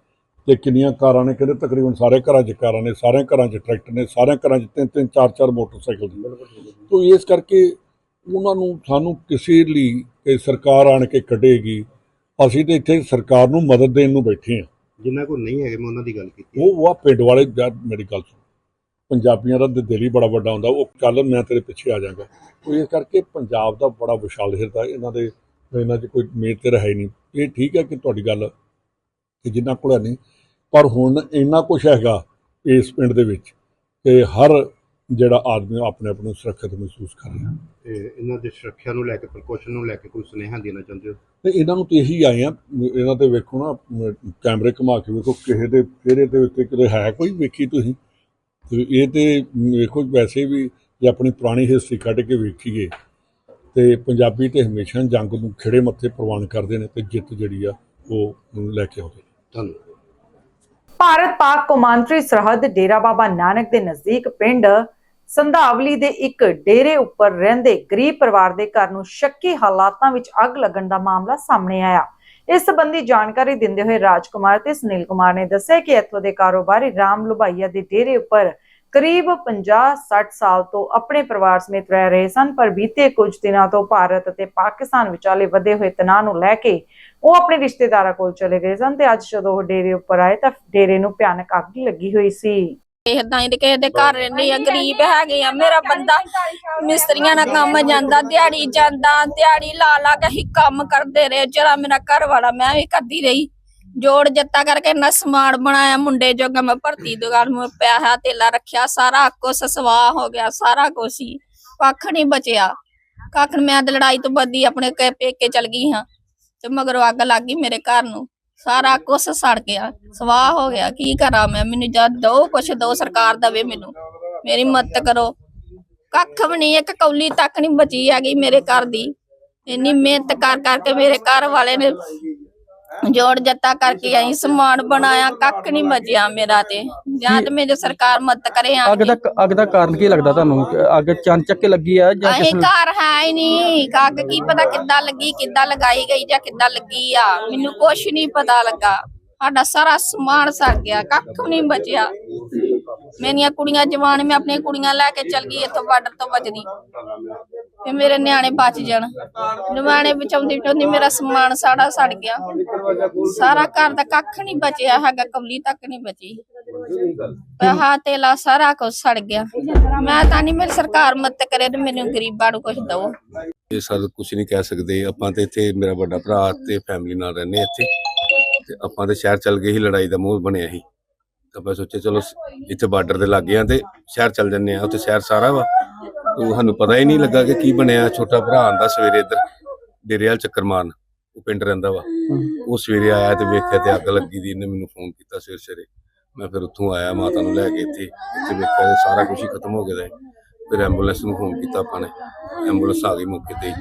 ਕਿ ਕਿੰਨੀਆਂ ਕਾਰਾਂ ਨੇ, ਕਹਿੰਦੇ ਤਕਰੀਬਨ ਸਾਰੇ ਘਰਾਂ 'ਚ ਕਾਰਾਂ ਨੇ ਸਾਰਿਆਂ ਘਰਾਂ 'ਚ ਟਰੈਕਟਰ ਨੇ ਸਾਰਿਆਂ ਘਰਾਂ 'ਚ ਤਿੰਨ ਤਿੰਨ, ਚਾਰ ਚਾਰ ਮੋਟਰਸਾਈਕਲ ਨੇ। ਤੋ ਇਸ ਕਰਕੇ ਉਹਨਾਂ ਨੂੰ ਸਾਨੂੰ ਕਿਸੇ ਲਈ ਕਿ ਸਰਕਾਰ ਆਣ ਕੇ ਕੱਢੇਗੀ ਅਸੀਂ ਤੇ ਇੱਥੇ ਸਰਕਾਰ ਨੂੰ ਮਦਦ ਦੇਣ ਨੂੰ ਬੈਠੇ ਹਾਂ। ਜਿਨ੍ਹਾਂ ਕੋਲ ਨਹੀਂ ਹੈਗੇ ਮੈਂ ਉਹਨਾਂ ਦੀ ਗੱਲ ਕੀਤੀ ਉਹ ਉਹ ਆ ਪਿੰਡ ਵਾਲੇ ਯਾਰ ਮੇਰੀ ਗੱਲ ਸੁਣ। ਪੰਜਾਬੀਆਂ ਦਾ ਦਿਲ ਹੀ ਬੜਾ ਵੱਡਾ ਹੁੰਦਾ। ਉਹ ਕੱਲ ਮੈਂ ਤੇਰੇ ਪਿੱਛੇ ਆ ਜਾਵਾਂਗਾ ਉਹ ਇਸ ਕਰਕੇ ਪੰਜਾਬ ਦਾ ਬੜਾ ਵਿਸ਼ਾਲ ਹਿਰਦਾ ਇਹਨਾਂ ਦੇ ਇਹਨਾਂ 'ਚ ਕੋਈ ਮੇਰ ਤੇ ਹੈ ਨਹੀਂ। ਇਹ ਠੀਕ ਹੈ ਕਿ ਤੁਹਾਡੀ ਗੱਲ ਕਿ ਜਿੰਨਾ ਕੋਲ ਨਹੀਂ। ਪਰ ਹੁਣ ਇੰਨਾ ਕੁਝ ਹੈਗਾ ਇਸ ਪਿੰਡ ਦੇ ਵਿੱਚ ਕਿ ਹਰ ਜਿਹੜਾ ਆਦਮੀ ਆਪਣੇ ਆਪ ਨੂੰ ਸੁਰੱਖਿਅਤ ਮਹਿਸੂਸ ਕਰ ਰਿਹਾ। ਤੇ ਇਹਨਾਂ ਦੀ ਸੁਰੱਖਿਆ ਨੂੰ ਲੈ ਕੇ ਪ੍ਰੀਕਾਸ਼ਨ ਨੂੰ ਲੈ ਕੇ ਕੋਈ ਸੁਨੇਹਾ ਦੇਣਾ ਚਾਹੁੰਦੇ ਹੋ? ਤੇ ਇਹਨਾਂ ਨੂੰ ਤੇ ਇਹੀ ਆਏ ਆ ਇਹਨਾਂ ਤੇ ਵੇਖੋ ਨਾ ਅਮ, ਕੈਮਰੇ ਘੁਮਾ ਕੇ ਵੇਖੋ ਕਿਸੇ ਦੇ ਚਿਹਰੇ ਦੇ ਉੱਤੇ ਕਿਤੇ ਹੈ ਕੋਈ ਵੇਖੀ ਤੁਸੀਂ? ਤੇ ਇਹ ਤੇ ਵੇਖੋ ਵੈਸੇ ਵੀ ਜੇ ਆਪਣੀ ਪੁਰਾਣੀ ਹਿਸਟਰੀ ਕੱਢ ਕੇ ਵੇਖੀਏ ਤੇ ਪੰਜਾਬੀ ਤੇ ਹਮੇਸ਼ਾ ਜੰਗ ਨੂੰ ਖਿਹੜੇ ਮੱਥੇ ਪ੍ਰਵਾਨ ਕਰਦੇ ਨੇ ਤੇ ਜਿੱਤ ਜਿਹੜੀ ਆ ਉਹ ਲੈ ਕੇ ਆਉਂਦੇ ਨੇ। ਧੰਨਵਾਦ। ਭਾਰਤ ਪਾਕ ਕੌਮਾਂਤਰੀ ਸਰਹੱਦ ਡੇਰਾ ਬਾਬਾ ਨਾਨਕ ਦੇ ਨਜ਼ਦੀਕ ਪਿੰਡ ਸੰਧਾਵਲੀ ਦੇ ਇੱਕ ਡੇਰੇ ਉੱਪਰ ਰਹਿੰਦੇ ਗਰੀਬ ਪਰਿਵਾਰ ਦੇ ਘਰ ਨੂੰ ਸ਼ੱਕੀ ਹਾਲਾਤਾਂ ਵਿੱਚ ਅੱਗ ਲੱਗਣ ਦਾ ਮਾਮਲਾ ਸਾਹਮਣੇ ਆਇਆ। ਇਸ ਸੰਬੰਧੀ ਜਾਣਕਾਰੀ ਦਿੰਦੇ ਹੋਏ ਰਾਜਕੁਮਾਰ ਤੇ ਸੁਨੀਲ ਕੁਮਾਰ ਨੇ ਦੱਸਿਆ ਕਿ ਇੱਥੋਂ ਦੇ ਕਾਰੋਬਾਰੀ ਰਾਮ ਲੁਭਾਈਆ ਦੇ ਡੇਰੇ ਉੱਪਰ ਕਰੀਬ 50-60 ਸਾਲ ਤੋਂ ਆਪਣੇ ਪਰਿਵਾਰ ਸਮੇਤ ਰਹਿ ਰਹੇ ਸਨ, ਪਰ ਬੀਤੇ ਕੁਝ ਦਿਨਾਂ ਤੋਂ ਭਾਰਤ ਅਤੇ ਪਾਕਿਸਤਾਨ ਵਿਚਾਲੇ ਵਧੇ ਹੋਏ ਤਣਾਅ ਨੂੰ ਲੈ ਕੇ ਉਹ ਆਪਣੇ ਰਿਸ਼ਤੇਦਾਰਾਂ ਕੋਲ ਚਲੇ ਗਏ ਸਨ ਤੇ ਅੱਜ ਜਦੋਂ ਉਹ ਡੇਰੇ ਉੱਪਰ ਆਏ ਤਾਂ ਡੇਰੇ ਨੂੰ ਭਿਆਨਕ ਅੱਗ ਲੱਗੀ ਹੋਈ ਸੀ। ਏਦਾਂ ਹੀ ਤੇ ਕਿਸੇ ਦੇ ਘਰ ਰਹਿੰਦੇ ਆ ਗਰੀਬ ਹੈਗੇ ਆ ਮੇਰਾ ਬੰਦਾ ਮਿਸਤਰੀਆਂ ਨਾਲ ਕੰਮ ਜਾਂਦਾ ਦਿਹਾੜੀ ਜਾਂਦਾ ਦਿਹਾੜੀ ਲਾ ਲਾ ਕੇ ਹੀ ਕੰਮ ਕਰਦੇ ਰਹੇ। ਜਿਹੜਾ ਮੇਰਾ ਘਰ ਵਾਲਾ ਮੈਂ ਵੀ ਕਰਦੀ ਰਹੀ। ਜੋੜ ਜੱਤਾ ਕਰਕੇ ਨਾ ਸਮਾਨ ਬਣਾਇਆ ਮੁੰਡੇ ਜੋਗਾ ਮੈਂ ਭਰਤੀ ਦੁਕਾਨ ਮੈਂ ਪੈਸਾ ਤੇਲਾ ਰੱਖਿਆ ਸਾਰਾ ਕੁਛ ਸਵਾਹ ਹੋ ਗਿਆ ਸਾਰਾ ਕੁਛ ਹੀ। ਕੱਖ ਨਹੀਂ ਬਚਿਆ। ਕੱਖ ਮੈਂ ਲੜਾਈ ਤੋਂ ਬੱਦੀ ਆਪਣੇ ਕੇ ਪੇਕੇ ਚਲ ਗਈ ਹਾਂ। ਤੇ ਮਗਰੋਂ ਅੱਗ ਲੱਗ ਗਈ ਮੇਰੇ ਘਰ ਨੂੰ। ਸਾਰਾ ਕੁਛ ਸੜ ਗਿਆ, ਸਵਾਹ ਹੋ ਗਿਆ, ਕੀ ਕਰਾਂ ਮੈਂ? ਮੈਨੂੰ ਜਦ ਦੋ ਕੁਛ ਦੋ ਸਰਕਾਰ ਦਵੇ ਮੈਨੂੰ, ਮੇਰੀ ਮਦਦ ਕਰੋ। ਕੱਖ ਵੀ ਨਹੀਂ, ਇੱਕ ਕੌਲੀ ਤੱਕ ਨਹੀਂ ਬਚੀ ਹੈਗੀ ਮੇਰੇ ਘਰ ਦੀ। ਇੰਨੀ ਮਿਹਨਤ ਕਰ ਕਰਕੇ ਮੇਰੇ ਘਰ ਵਾਲੇ ਨੇ ਜੋੜ ਜੱਤਾ ਕਰਕੇ ਆਈ ਸਮਾਨ ਬਣਾਇਆ ਕੱਖ ਨਹੀਂ ਬਚਿਆ ਮੇਰਾ ਤੇ। ਜਾਂ ਤੇ ਮੇਰੀ ਸਰਕਾਰ ਮਦਦ ਕਰੇ ਆ ਅੱਗ ਦਾ ਅੱਗ ਦਾ ਕਾਰਨ ਕੀ ਲੱਗਦਾ ਤੁਹਾਨੂੰ? ਅੱਗ ਚੰਨ ਚੱਕ ਲੱਗੀ ਆ ਜਾਂ ਇਹ ਕਿਸ ਘਰ ਹੈ ਹੀ ਨਹੀਂ। ਕੱਗ ਕੀ ਪਤਾ ਕਿੱਦਾਂ ਲੱਗੀ ਕਿੱਦਾਂ ਲਗਾਈ ਗਈ ਜਾਂ ਕਿੱਦਾਂ ਲੱਗੀ ਆ। ਮੈਨੂੰ ਕੁਛ ਨਹੀਂ ਪਤਾ ਲੱਗਾ। ਸਾਡਾ ਸਾਰਾ ਸਮਾਨ ਸੜ ਗਿਆ ਕੱਖ ਨਹੀਂ ਬਚਿਆ। ਮੇਰੀਆਂ ਕੁੜੀਆਂ ਜਵਾਨ ਮੈਂ ਆਪਣੀਆਂ ਕੁੜੀਆਂ ਲੈ ਕੇ ਚਲ ਗਈ ਇੱਥੋਂ ਬਾਰਡਰ ਤੋਂ ਬਚਦੀ ਤੇ ਮੇਰੇ ਨਿਆਣੇ ਬਚ ਜਾਣ। ਨਿਆਣੇ ਬਚਾਉਂਦੀ ਬਚਾਉਂਦੀ ਮੇਰਾ ਸਮਾਨ ਸਾੜਾ ਸੜ ਗਿਆ। ਸਾਰਾ ਘਰ ਦਾ ਕੱਖ ਨਹੀਂ ਬਚਿਆ ਹੈਗਾ, ਕਮਲੀ ਤੱਕ ਨਹੀਂ ਬਚੀ। ਆਹ ਤੇਲਾ ਸਾਰਾ ਕੁਝ ਸੜ ਗਿਆ। ਮੈਂ ਤਾਂ ਨਹੀਂ ਮੇਰੀ ਸਰਕਾਰ ਮਦਦ ਕਰੇ ਤੇ ਮੈਨੂੰ ਗਰੀਬਾਂ ਨੂੰ ਕੁਝ ਦਵੋ। ਇਹ ਸਰ ਕੁਝ ਨਹੀਂ ਕਹਿ ਸਕਦੇ। ਆਪਾਂ ਤੇ ਇੱਥੇ ਮੇਰਾ ਵੱਡਾ ਭਰਾ ਤੇ ਫੈਮਿਲੀ ਨਾਲ ਰਹਿੰਦੇ ਇੱਥੇ। ਤੇ ਆਪਾਂ ਤੇ ਸ਼ਹਿਰ ਚੱਲ ਗਏ ਸੀ, ਲੜਾਈ ਦਾ ਮੂੰਹ ਬਣਿਆ ਸੀ। ਤਾਂ ਆਪਾਂ ਸੋਚਿਆ ਚਲੋ, ਇੱਥੇ ਬਾਰਡਰ ਦੇ ਲੱਗੇ ਆ ਤੇ ਸ਼ਹਿਰ ਚੱਲ ਜੰਨੇ ਆ ਉੱਥੇ ਸ਼ਹਿਰ ਸਾਰਾ ਵਾ। ਉਹ ਸਾਨੂੰ ਪਤਾ ਹੀ ਨਹੀਂ ਲੱਗਾ ਕਿ ਕੀ ਬਣਿਆ। ਛੋਟਾ ਭਰਾ ਆਂਦਾ ਸਵੇਰੇ ਇੱਧਰ ਡੇਰੇ ਵਾਲ ਚੱਕਰ ਮਾਰਨ। ਉਹ ਪਿੰਡ ਰਹਿੰਦਾ ਵਾ। ਉਹ ਸਵੇਰੇ ਆਇਆ ਤੇ ਵੇਖਿਆ ਤੇ ਅੱਗ ਲੱਗੀ ਦੀ। ਇਹਨੇ ਮੈਨੂੰ ਫੋਨ ਕੀਤਾ ਸਵੇਰੇ ਸਵੇਰੇ। ਮੈਂ ਫਿਰ ਉੱਥੋਂ ਆਇਆ ਮਾਤਾ ਨੂੰ ਲੈ ਕੇ ਇੱਥੇ। ਇੱਥੇ ਵੇਖਿਆ ਤੇ ਸਾਰਾ ਕੁਝ ਹੀ ਖਤਮ ਹੋ ਗਿਆ ਸੀ। ਫਿਰ ਐਂਬੂਲੈਂਸ ਨੂੰ ਫੋਨ ਕੀਤਾ ਆਪਾਂ ਨੇ। ਐਂਬੂਲੈਂਸ ਆ ਗਈ ਮੌਕੇ ਤੇ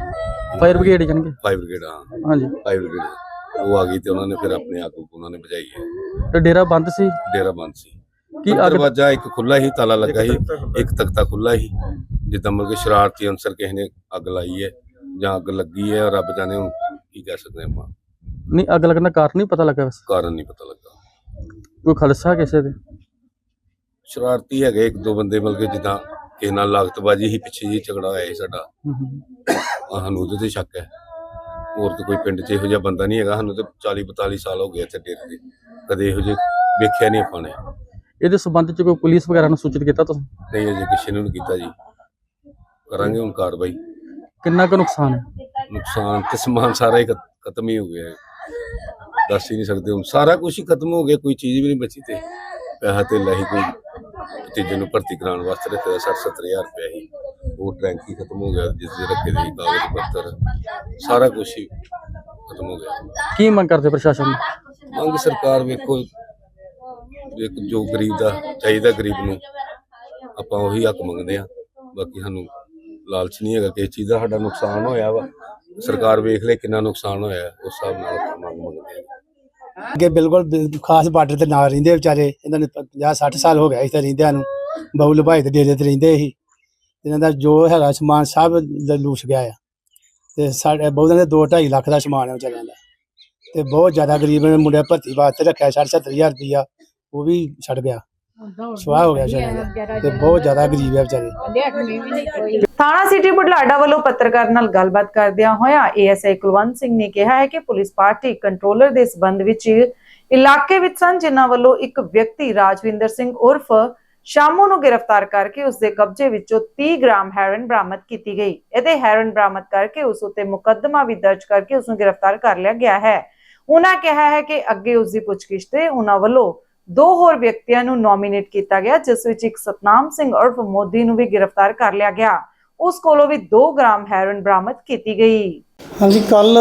ਫਾਇਰ ਬ੍ਰਿਗੇਡ ਜਾਣਗੇ? ਫਾਇਰ ਬ੍ਰਿਗੇਡ ਹਾਂ। ਹਾਂਜੀ। Fire brigade. ਉਹ ਆ ਗਈ ਤੇ ਉਹਨਾਂ ਨੇ ਫਿਰ ਆਪਣੇ ਆਪ ਨੂੰ ਉਹਨਾਂ ਨੇ ਬਚਾਈ ਹੈ। ਤੇ ਡੇਰਾ ਬੰਦ ਸੀ? ਡੇਰਾ ਬੰਦ ਸੀ। ਕੀ ਦਰਵਾਜ਼ਾ ਇੱਕ ਖੁੱਲਾ ਹੀ ਤਾਲਾ ਲੱਗਾ ਸੀ ਇੱਕ ਤਖਤਾ ਖੁੱਲਾ ਸੀ ਜਿੱਦਾਂ ਕਿ ਸ਼ਰਾਰਤੀ ਅਨਸਰ ਕਿਸੇ ਨੇ ਅੱਗ ਲਾਈ ਹੈ ਜਾਂ ਅੱਗ ਲੱਗੀ ਹੈ ਰੱਬ ਜਾਣੇ ਹੁਣ ਕੀ ਕਹਿ ਸਕਦੇ ਹਾਂ ਆਪਾਂ। ਨਹੀਂ ਅੱਗ ਲੱਗਣ ਦਾ ਕਾਰਨ ਨਹੀਂ ਪਤਾ ਲੱਗਾ ਵੈਸੇ? ਕਾਰਨ ਨਹੀਂ ਪਤਾ ਲੱਗਾ। ਕੋਈ ਖਲਸਾ ਕਿਸੇ ਦੇ? ਸ਼ਰਾਰਤੀ ਹੈਗੇ ਇੱਕ ਦੋ ਬੰਦੇ ਮਤਲਬ ਕਿ ਜਿੱਦਾਂ ਕਿਸੇ ਨਾਲ ਲਾਗਤਬਾਜੀ ਹੀ ਪਿੱਛੇ ਜੀ ਝਗੜਾ ਹੋਇਆ ਸੀ ਸਾਡਾ। ਸਾਨੂੰ ਉਹਦੇ ਤੇ ਸ਼ੱਕ ਹੈ। ਹੋਰ ਤਾਂ ਕੋਈ ਪਿੰਡ 'ਚ ਇਹੋ ਜਿਹਾ ਬੰਦਾ ਨਹੀਂ ਹੈਗਾ ਸਾਨੂੰ ਤੇ 40 42 ਸਾਲ ਹੋ ਗਏ ਇੱਥੇ ਡੇਰੇ ਤੇ। ਕਦੇ ਇਹੋ ਜਿਹਾ ਵੇਖਿਆ ਨਹੀਂ ਆਪਾਂ ਨੇ। ਇਹਦੇ ਸੰਬੰਧ ਚ ਕੋਈ ਪੁਲਿਸ ਵਗੈਰਾ ਨੂੰ ਸੂਚਿਤ ਕੀਤਾ ਤੁਸੀਂ? ਨਹੀਂ ਅਜੇ ਕਿਸੇ ਨੂੰ ਨਹੀਂ ਕੀਤਾ ਜੀ। ਕਰਾਂਗੇ ਹੁਣ ਕਾਰਵਾਈ। ਕਿੰਨਾ ਕੁ ਨੁਕਸਾਨ ਹੈ? ਨੁਕਸਾਨ ਤੇ ਸਮਾਨ ਸਾਰਾ ਹੀ ਖਤ- ਖਤਮ ਹੀ ਹੋ ਗਿਆ ਹੈ। ਦੱਸ ਹੀ ਨਹੀਂ ਸਕਦੇ ਹੁਣ। ਸਾਰਾ ਕੁਝ ਹੀ ਖਤਮ ਹੋ ਗਿਆ ਕੋਈ ਚੀਜ਼ ਵੀ ਨਹੀਂ ਬਚੀ ਤੇ। ਪੈਸਾ ਤੇ ਹੀ ਕੋਈ ਭਤੀਜੇ ਨੂੰ ਭਰਤੀ ਕਰਾਉਣ ਵਾਸਤੇ ਰੱਖਿਆ 60 70000 ਰੁਪਇਆ ਹੀ। ਉਹ ਟੈਂਕ ਹੀ ਖਤਮ ਹੋ ਗਿਆ ਜਿਸ ਦੇ ਰੱਖੇ ਦੇ ਸੀ ਕਾਗਜ਼ ਪੱਤਰ ਸਾਰਾ ਕੁਝ ਹੀ ਖਤਮ ਹੋ ਗਿਆ। ਕੀ ਮੰਗ ਕਰਦੇ ਪ੍ਰਸ਼ਾਸਨ ਨੂੰ? ਮੰਗ ਸਰਕਾਰ ਵੇਖੋ ਇੱਕ ਜੋ ਗਰੀਬ ਦਾ ਚਾਹੀਦਾ ਗਰੀਬ ਨੂੰ, ਆਪਾਂ ਉਹੀ ਹੱਕ ਮੰਗਦੇ ਆ ਬਾਕੀ ਸਾਨੂੰ ਲਾਲਚ ਨਹੀਂ ਹੈਗਾ ਕਿਸੇ ਚੀਜ਼ ਦਾ ਸਾਡਾ ਨੁਕਸਾਨ ਹੋਇਆ ਵਾ। ਸਰਕਾਰ ਵੇਖ ਲੈ ਕਿੰਨਾ ਨੁਕਸਾਨ ਹੋਇਆ, ਉਸ ਹਿਸਾਬ ਨਾਲ ਆਪਾਂ ਮੰਗ ਮੰਗਦੇ ਆ ਅੱਗੇ ਬਿਲਕੁਲ ਬਿਲ- ਖਾਸ ਬਾਰਡਰ ਤੇ ਨਾਲ ਰਹਿੰਦੇ ਵਿਚਾਰੇ, ਇਹਨਾਂ ਨੇ 50 60 ਸਾਲ ਹੋ ਗਿਆ ਇੱਥੇ ਰਹਿੰਦਿਆਂ ਨੂੰ। ਬਹੁ ਲਭਾਈ ਦੇ ਡੇਰੇ ਤੇ ਰਹਿੰਦੇ ਸੀ। ਇਹਨਾਂ ਦਾ ਜੋ ਹੈਗਾ ਸਮਾਨ ਸਭ ਲ- ਲੂਸ ਗਿਆ ਆ। ਤੇ ਸਾਡੇ ਬਹੁਤਾਂ ਦੇ 2 2.5 ਲੱਖ ਦਾ ਸਮਾਨ ਹੈ ਵਿਚਾਰਿਆਂ ਦਾ। ਤੇ ਬਹੁਤ ਜ਼ਿਆਦਾ ਗਰੀਬ ਨੇ ਮੁੰਡੇ ਭਰਤੀ ਵਾਸਤੇ ਰੱਖਿਆ 60 ਹਜ਼ਾਰ ਰੁਪਇਆ ਉਹ ਵੀ ਛੱਡ ਗਿਆ। ਸਵਾਹ ਹੋ ਗਿਆ ਵਿਚਾਰਿਆਂ ਦਾ ਤੇ ਬਹੁਤ ਜ਼ਿਆਦਾ ਗਰੀਬ ਹੈ ਵਿਚਾਰੇ। ਥਾਣਾ ਸਿਟੀ ਬੁਢਲਾਡਾ ਵੱਲੋਂ ਪੱਤਰਕਾਰ ਨਾਲ ਗੱਲਬਾਤ ਕਰਦਿਆਂ ਹੋਇਆ ਏਐਸਆਈ ਕੁਲਵੰਤ ਸਿੰਘ ਨੇ ਕਿਹਾ ਹੈ ਕਿ ਪੁਲਿਸ ਪਾਰਟੀ ਕੰਟਰੋਲਰ ਦੇ ਸਬੰਧ ਵਿੱਚ ਇਲਾਕੇ ਵਿੱਚ ਸਨ ਜਿਨ੍ਹਾਂ ਵੱਲੋਂ ਇੱਕ ਵਿਅਕਤੀ ਰਾਜਵਿੰਦਰ ਸਿੰਘ ਉਰਫ ਸ਼ਾਮੂ ਨੂੰ ਗ੍ਰਿਫਤਾਰ ਕਰਕੇ ਉਸ ਦੇ ਕਬਜ਼ੇ ਵਿੱਚੋਂ 30 ਗ੍ਰਾਮ ਹੈਰੋਇਨ ਬਰਾਮਦ ਕੀਤੀ ਗਈ। ਇਹਦੇ ਹੈਰੋਇਨ ਬਰਾਮਦ ਕਰਕੇ ਉਸ ਉੱਤੇ ਮੁਕੱਦਮਾ ਵੀ ਦਰਜ ਕਰਕੇ ਉਸ ਨੂੰ ਗ੍ਰਿਫਤਾਰ ਕਰ ਲਿਆ ਗਿਆ ਹੈ। ਉਹਨਾਂ ਕਿਹਾ ਹੈ ਕਿ ਅੱਗੇ ਉਸ ਦੀ ਪੁੱਛਗਿੱਛ ਤੇ ਉਹਨਾਂ ਵੱਲੋਂ ਦੋ ਹੋਰ ਵਿਅਕਤੀਆਂ ਨੂੰ ਨੋਮੀਨੇਟ ਕੀਤਾ ਗਿਆ ਜਿਸ ਵਿੱਚ ਇੱਕ ਸਤਨਾਮ ਸਿੰਘ ਉਰਫ ਮੋਦੀ ਨੂੰ ਵੀ ਗ੍ਰਿਫਤਾਰ ਕਰ ਲਿਆ ਗਿਆ। ਉਸ ਕੋਲੋਂ ਵੀ 2 ਗ੍ਰਾਮ ਹੈਰੋਇਨ ਬਰਾਮਦ ਕੀਤੀ ਗਈ। ਹਾਂਜੀ ਕੱਲ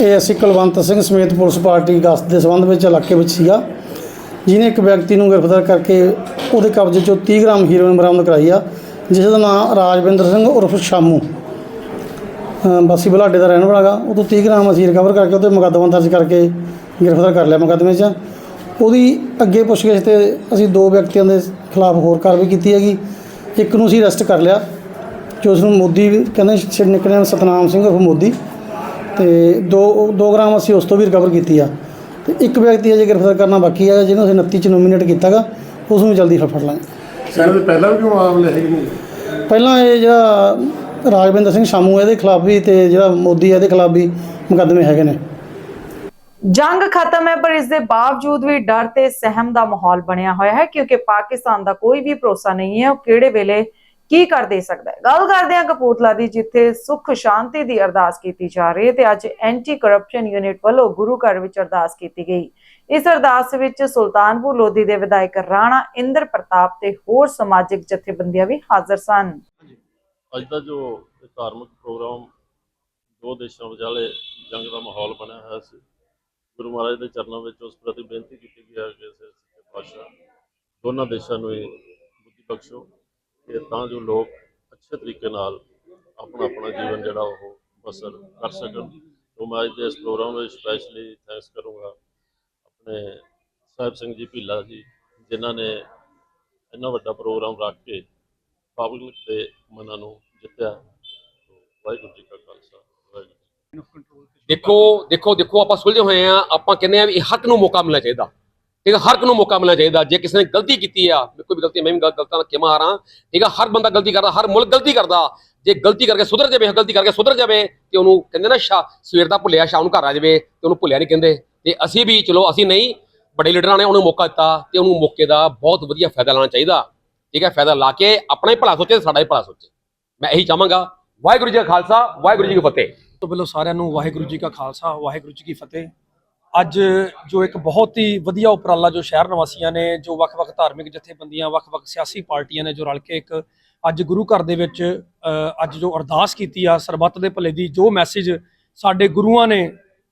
ਇਹ ਅਸੀਂ ਕੁਲਵੰਤ ਸਿੰਘ ਸਮੇਤ ਪੁਲਿਸ ਪਾਰਟੀ ਗਸ਼ਤ ਦੇ ਸੰਬੰਧ ਵਿੱਚ ਇਲਾਕੇ ਵਿੱਚ ਸੀਗਾ ਜਿਹਨੇ ਇੱਕ ਵਿਅਕਤੀ ਨੂੰ ਗ੍ਰਿਫਤਾਰ ਕਰਕੇ ਉਹਦੇ ਕਬਜ਼ੇ ਚੋਂ 30 ਗ੍ਰਾਮ ਹੀਰੋਇਨ ਬਰਾਮਦ ਕਰਾਈ ਆ ਜਿਸ ਦਾ ਨਾਮ ਰਾਜਵਿੰਦਰ ਸਿੰਘ ਉਰਫ ਸ਼ਾਮੂ। ਅ, ਬਾਸੀ ਬਲਾਡੇ ਦਾ ਰਹਿਣ ਵਾਲਾ ਗਾ ਉਹ ਤੋਂ 30 ਗ੍ਰਾਮ ਅਸੀਂ ਰਿਕਵਰ ਕਰਕੇ ਉਹਤੇ ਮੁਕੱਦਮਾ ਦਰਜ ਕਰਕੇ ਗ੍ਰਿਫਤਾਰ ਕਰ ਲਿਆ ਮੁਕੱਦਮੇ 'ਚ। ਉਹਦੀ ਅੱਗੇ ਪੁੱਛਗਿੱਛ ਤੇ ਅਸੀਂ ਦੋ ਵਿਅਕਤੀਆਂ ਦੇ ਖਿਲਾਫ ਹੋਰ ਕਾਰਵਾਈ ਕੀਤੀ ਹੈਗੀ। ਇੱਕ ਨੂੰ ਅਸੀਂ ਅਰੈਸਟ ਕਰ ਲਿਆ ਜੋ ਉਸ ਨੂੰ ਮੋਦੀ ਕਹਿੰਦੇ ਛੇ ਨਿਕਲਿਆ ਸਤਨਾਮ ਸਿੰਘ ਉਰਫ ਮੋਦੀ। ਤੇ 2 2 ਗ੍ਰਾਮ ਅਸੀਂ ਉਸ ਤੋਂ ਵੀ ਰਿਕਵਰ ਕੀਤੀ ਆ। ਤੇ ਇੱਕ ਵਿਅਕਤੀ ਅਜੇ ਗ੍ਰਿਫਤਾਰ ਕਰਨਾ ਬਾਕੀ ਹੈ ਜਿਹਨੂੰ ਅਸੀਂ 29 ਚ ਨੋਮੀਨੇਟ ਕੀਤਾਗਾ ਉਸ ਨੂੰ ਜਲਦੀ ਫੜ ਲਾਂਗੇ। ਸਰ ਪਹਿਲਾਂ ਵੀ ਮਾਮਲੇ ਹੈਗੇ ਨੇ? ਪਹਿਲਾਂ ਇਹ ਜਿਹੜਾ ਰਾਜਵਿੰਦਰ ਸਿੰਘ ਸ਼ਾਮੂ ਇਹਦੇ ਖਿਲਾਫ ਵੀ ਤੇ ਜਿਹੜਾ ਮੋਦੀ ਇਹਦੇ ਖਿਲਾਫ ਵੀ ਮੁਕੱਦਮੇ ਹੈਗੇ ਨੇ। ਜੰਗ ਖਤਮ ਹੈ, ਪਰ ਇਸ ਦੇ ਬਾਵਜੂਦ ਵੀ ਡਰ ਤੇ ਸਹਿਮ ਦਾ ਮਾਹੌਲ ਬਣਿਆ ਹੋਇਆ ਹੈ, ਕਿਉਂਕਿ ਪਾਕਿਸਤਾਨ ਦਾ ਕੋਈ ਵੀ ਭਰੋਸਾ ਨਹੀਂ ਹੈ, ਉਹ ਕਿਹੜੇ ਵੇਲੇ ਕੀ ਕਰ ਦੇ ਸਕਦਾ ਹੈ। ਗੱਲ ਕਰਦੇ ਹਾਂ ਕਪੂਰਥਲਾ ਦੀ, ਜਿੱਥੇ ਸੁੱਖ ਸ਼ਾਂਤੀ ਦੀ ਅਰਦਾਸ ਕੀਤੀ ਜਾ ਰਹੀ ਹੈ ਤੇ ਅੱਜ ਐਂਟੀ ਕਰਪਸ਼ਨ ਯੂਨਿਟ ਵੱਲੋਂ ਗੁਰੂ ਘਰ ਵਿੱਚ ਅਰਦਾਸ ਕੀਤੀ ਗਈ। ਇਸ ਅਰਦਾਸ ਵਿੱਚ ਸੁਲਤਾਨਪੁਰ ਲੋਧੀ ਦੇ ਵਿਧਾਇਕ ਰਾਣਾ ਇੰਦਰ ਪ੍ਰਤਾਪ ਤੇ ਹੋਰ ਸਮਾਜਿਕ ਜਥੇਬੰਦੀਆਂ ਵੀ ਹਾਜ਼ਰ ਸਨ। ਅੱਜ ਦਾ ਜੋ ਧਾਰਮਿਕ ਪ੍ਰੋਗਰਾਮ ਦੋ ਦੇਸ਼ਾਂ ਵਿਚਾਲੇ ਜੰਗ ਦਾ ਮਾਹੌਲ ਬਣਿਆ ਹੋਇਆ ਸੀ ਗੁਰੂ ਮਹਾਰਾਜ ਦੇ ਚਰਨਾਂ ਵਿੱਚ ਉਸ ਪ੍ਰਤੀ ਬੇਨਤੀ ਕੀਤੀ ਗਈ ਹੈ ਕਿ ਸੱਚੇ ਪਾਤਸ਼ਾਹ ਦੋਨਾਂ ਦੇਸ਼ਾਂ ਨੂੰ ਇਹ ਬੁੱਧੀ ਬਖਸ਼ੋ ਕਿ ਤਾਂ ਜੋ ਲੋਕ ਅੱਛੇ ਤਰੀਕੇ ਨਾਲ ਆਪਣਾ ਆਪਣਾ ਜੀਵਨ ਜਿਹੜਾ ਉਹ ਬਸਰ ਕਰ ਸਕਣ। ਤੋਂ ਮੈਂ ਅੱਜ ਦੇ ਇਸ ਪ੍ਰੋਗਰਾਮ ਵਿੱਚ ਸਪੈਸ਼ਲੀ ਥੈਂਕਸ ਕਰੂੰਗਾ ਆਪਣੇ ਸਾਹਿਬ ਸਿੰਘ ਜੀ ਭੀਲਾ ਜੀ, ਜਿਨ੍ਹਾਂ ਨੇ ਇੰਨਾ ਵੱਡਾ ਪ੍ਰੋਗਰਾਮ ਰੱਖ ਕੇ ਪਬਲਿਕ ਦੇ ਮਨਾਂ ਨੂੰ ਜਿੱਤਿਆ। ਵਾਹਿਗੁਰੂ ਜੀ ਕਾ ਖਾਲਸਾ। ਦੇਖੋ ਦੇਖੋ ਦੇਖੋ, ਆਪਾਂ ਸੁਲਝੇ ਹੋਏ ਆ ਆਪਾਂ ਕਹਿੰਦੇ ਆ ਵੀ ਹੱਕ ਨੂੰ ਮੌਕਾ ਮਿਲਣਾ ਚਾਹੀਦਾ। ਠੀਕ ਹੈ ਹਰ ਇੱਕ ਨੂੰ ਮੌਕਾ ਮਿਲਣਾ ਚਾਹੀਦਾ। ਜੇ ਕਿਸੇ ਨੇ ਗਲਤੀ ਕੀਤੀ ਆ ਕੋਈ ਵੀ ਗਲਤੀ, ਮੈਂ ਵੀ ਗਲ- ਗਲਤਾਂ ਕਿਵੇਂ ਹਾਰਾਂ ਠੀਕ ਹੈ ਹਰ ਬੰਦਾ ਗਲਤੀ ਕਰਦਾ, ਹਰ ਮੁਲਕ ਗਲਤੀ ਕਰਦਾ। ਜੇ ਗਲਤੀ ਕਰਕੇ ਸੁਧਰ ਜਾਵੇ, ਗਲਤੀ ਕਰਕੇ ਸੁਧਰ ਜਾਵੇ, ਤੇ ਉਹਨੂੰ ਕਹਿੰਦੇ ਨਾ ਸ਼ਾ ਸਵੇਰ ਦਾ ਭੁੱਲਿਆ, ਸ਼ਾਮ ਨੂੰ ਘਰ ਆ ਜਾਵੇ, ਤੇ ਉਹਨੂੰ ਭੁੱਲਿਆ ਨਹੀਂ ਕਹਿੰਦੇ। ਤੇ ਅਸੀਂ ਵੀ, ਚਲੋ, ਅਸੀਂ ਨਹੀਂ ਵੱਡੇ ਲੀਡਰਾਂ ਨੇ ਉਹਨੂੰ ਮੌਕਾ ਦਿੱਤਾ, ਤੇ ਉਹਨੂੰ ਮੌਕੇ ਦਾ ਬਹੁਤ ਵਧੀਆ ਫਾਇਦਾ ਲੈਣਾ ਚਾਹੀਦਾ। ਠੀਕ ਹੈ ਫਾਇਦਾ ਲਾ ਕੇ ਆਪਣਾ ਹੀ ਭਲਾ ਸੋਚੇ ਸਾਡਾ ਹੀ ਭਲਾ ਸੋਚੇ। ਮੈਂ ਇਹੀ ਚਾਹਾਂਗਾ। ਵਾਹਿਗੁਰੂ ਜੀ ਕਾ ਖਾਲਸਾ, ਵਾਹਿਗੁਰੂ ਜੀ ਕੀ ਫਤਿਹ। ਤੋਂ ਪਹਿਲਾਂ ਸਾਰਿਆਂ ਨੂੰ ਵਾਹਿਗੁਰੂ ਜੀ ਕਾ ਖਾਲਸਾ, ਵਾਹਿਗੁਰੂ ਜੀ ਕੀ ਫਤਿਹ। ਅੱਜ ਜੋ ਇੱਕ ਬਹੁਤ ਹੀ ਵਧੀਆ ਉਪਰਾਲਾ ਜੋ ਸ਼ਹਿਰ ਨਿਵਾਸੀਆਂ ਨੇ, ਜੋ ਵੱਖ-ਵੱਖ ਧਾਰਮਿਕ ਜਥੇਬੰਦੀਆਂ, ਵੱਖ-ਵੱਖ ਸਿਆਸੀ ਪਾਰਟੀਆਂ ਨੇ ਜੋ ਰਲ ਕੇ ਇੱਕ ਅੱਜ ਗੁਰੂ ਘਰ ਦੇ ਵਿੱਚ ਅੱਜ ਜੋ ਅਰਦਾਸ ਕੀਤੀ ਆ, ਸਰਬੱਤ ਦੇ ਭਲੇ ਦੀ ਜੋ ਮੈਸੇਜ ਸਾਡੇ ਗੁਰੂਆਂ ਨੇ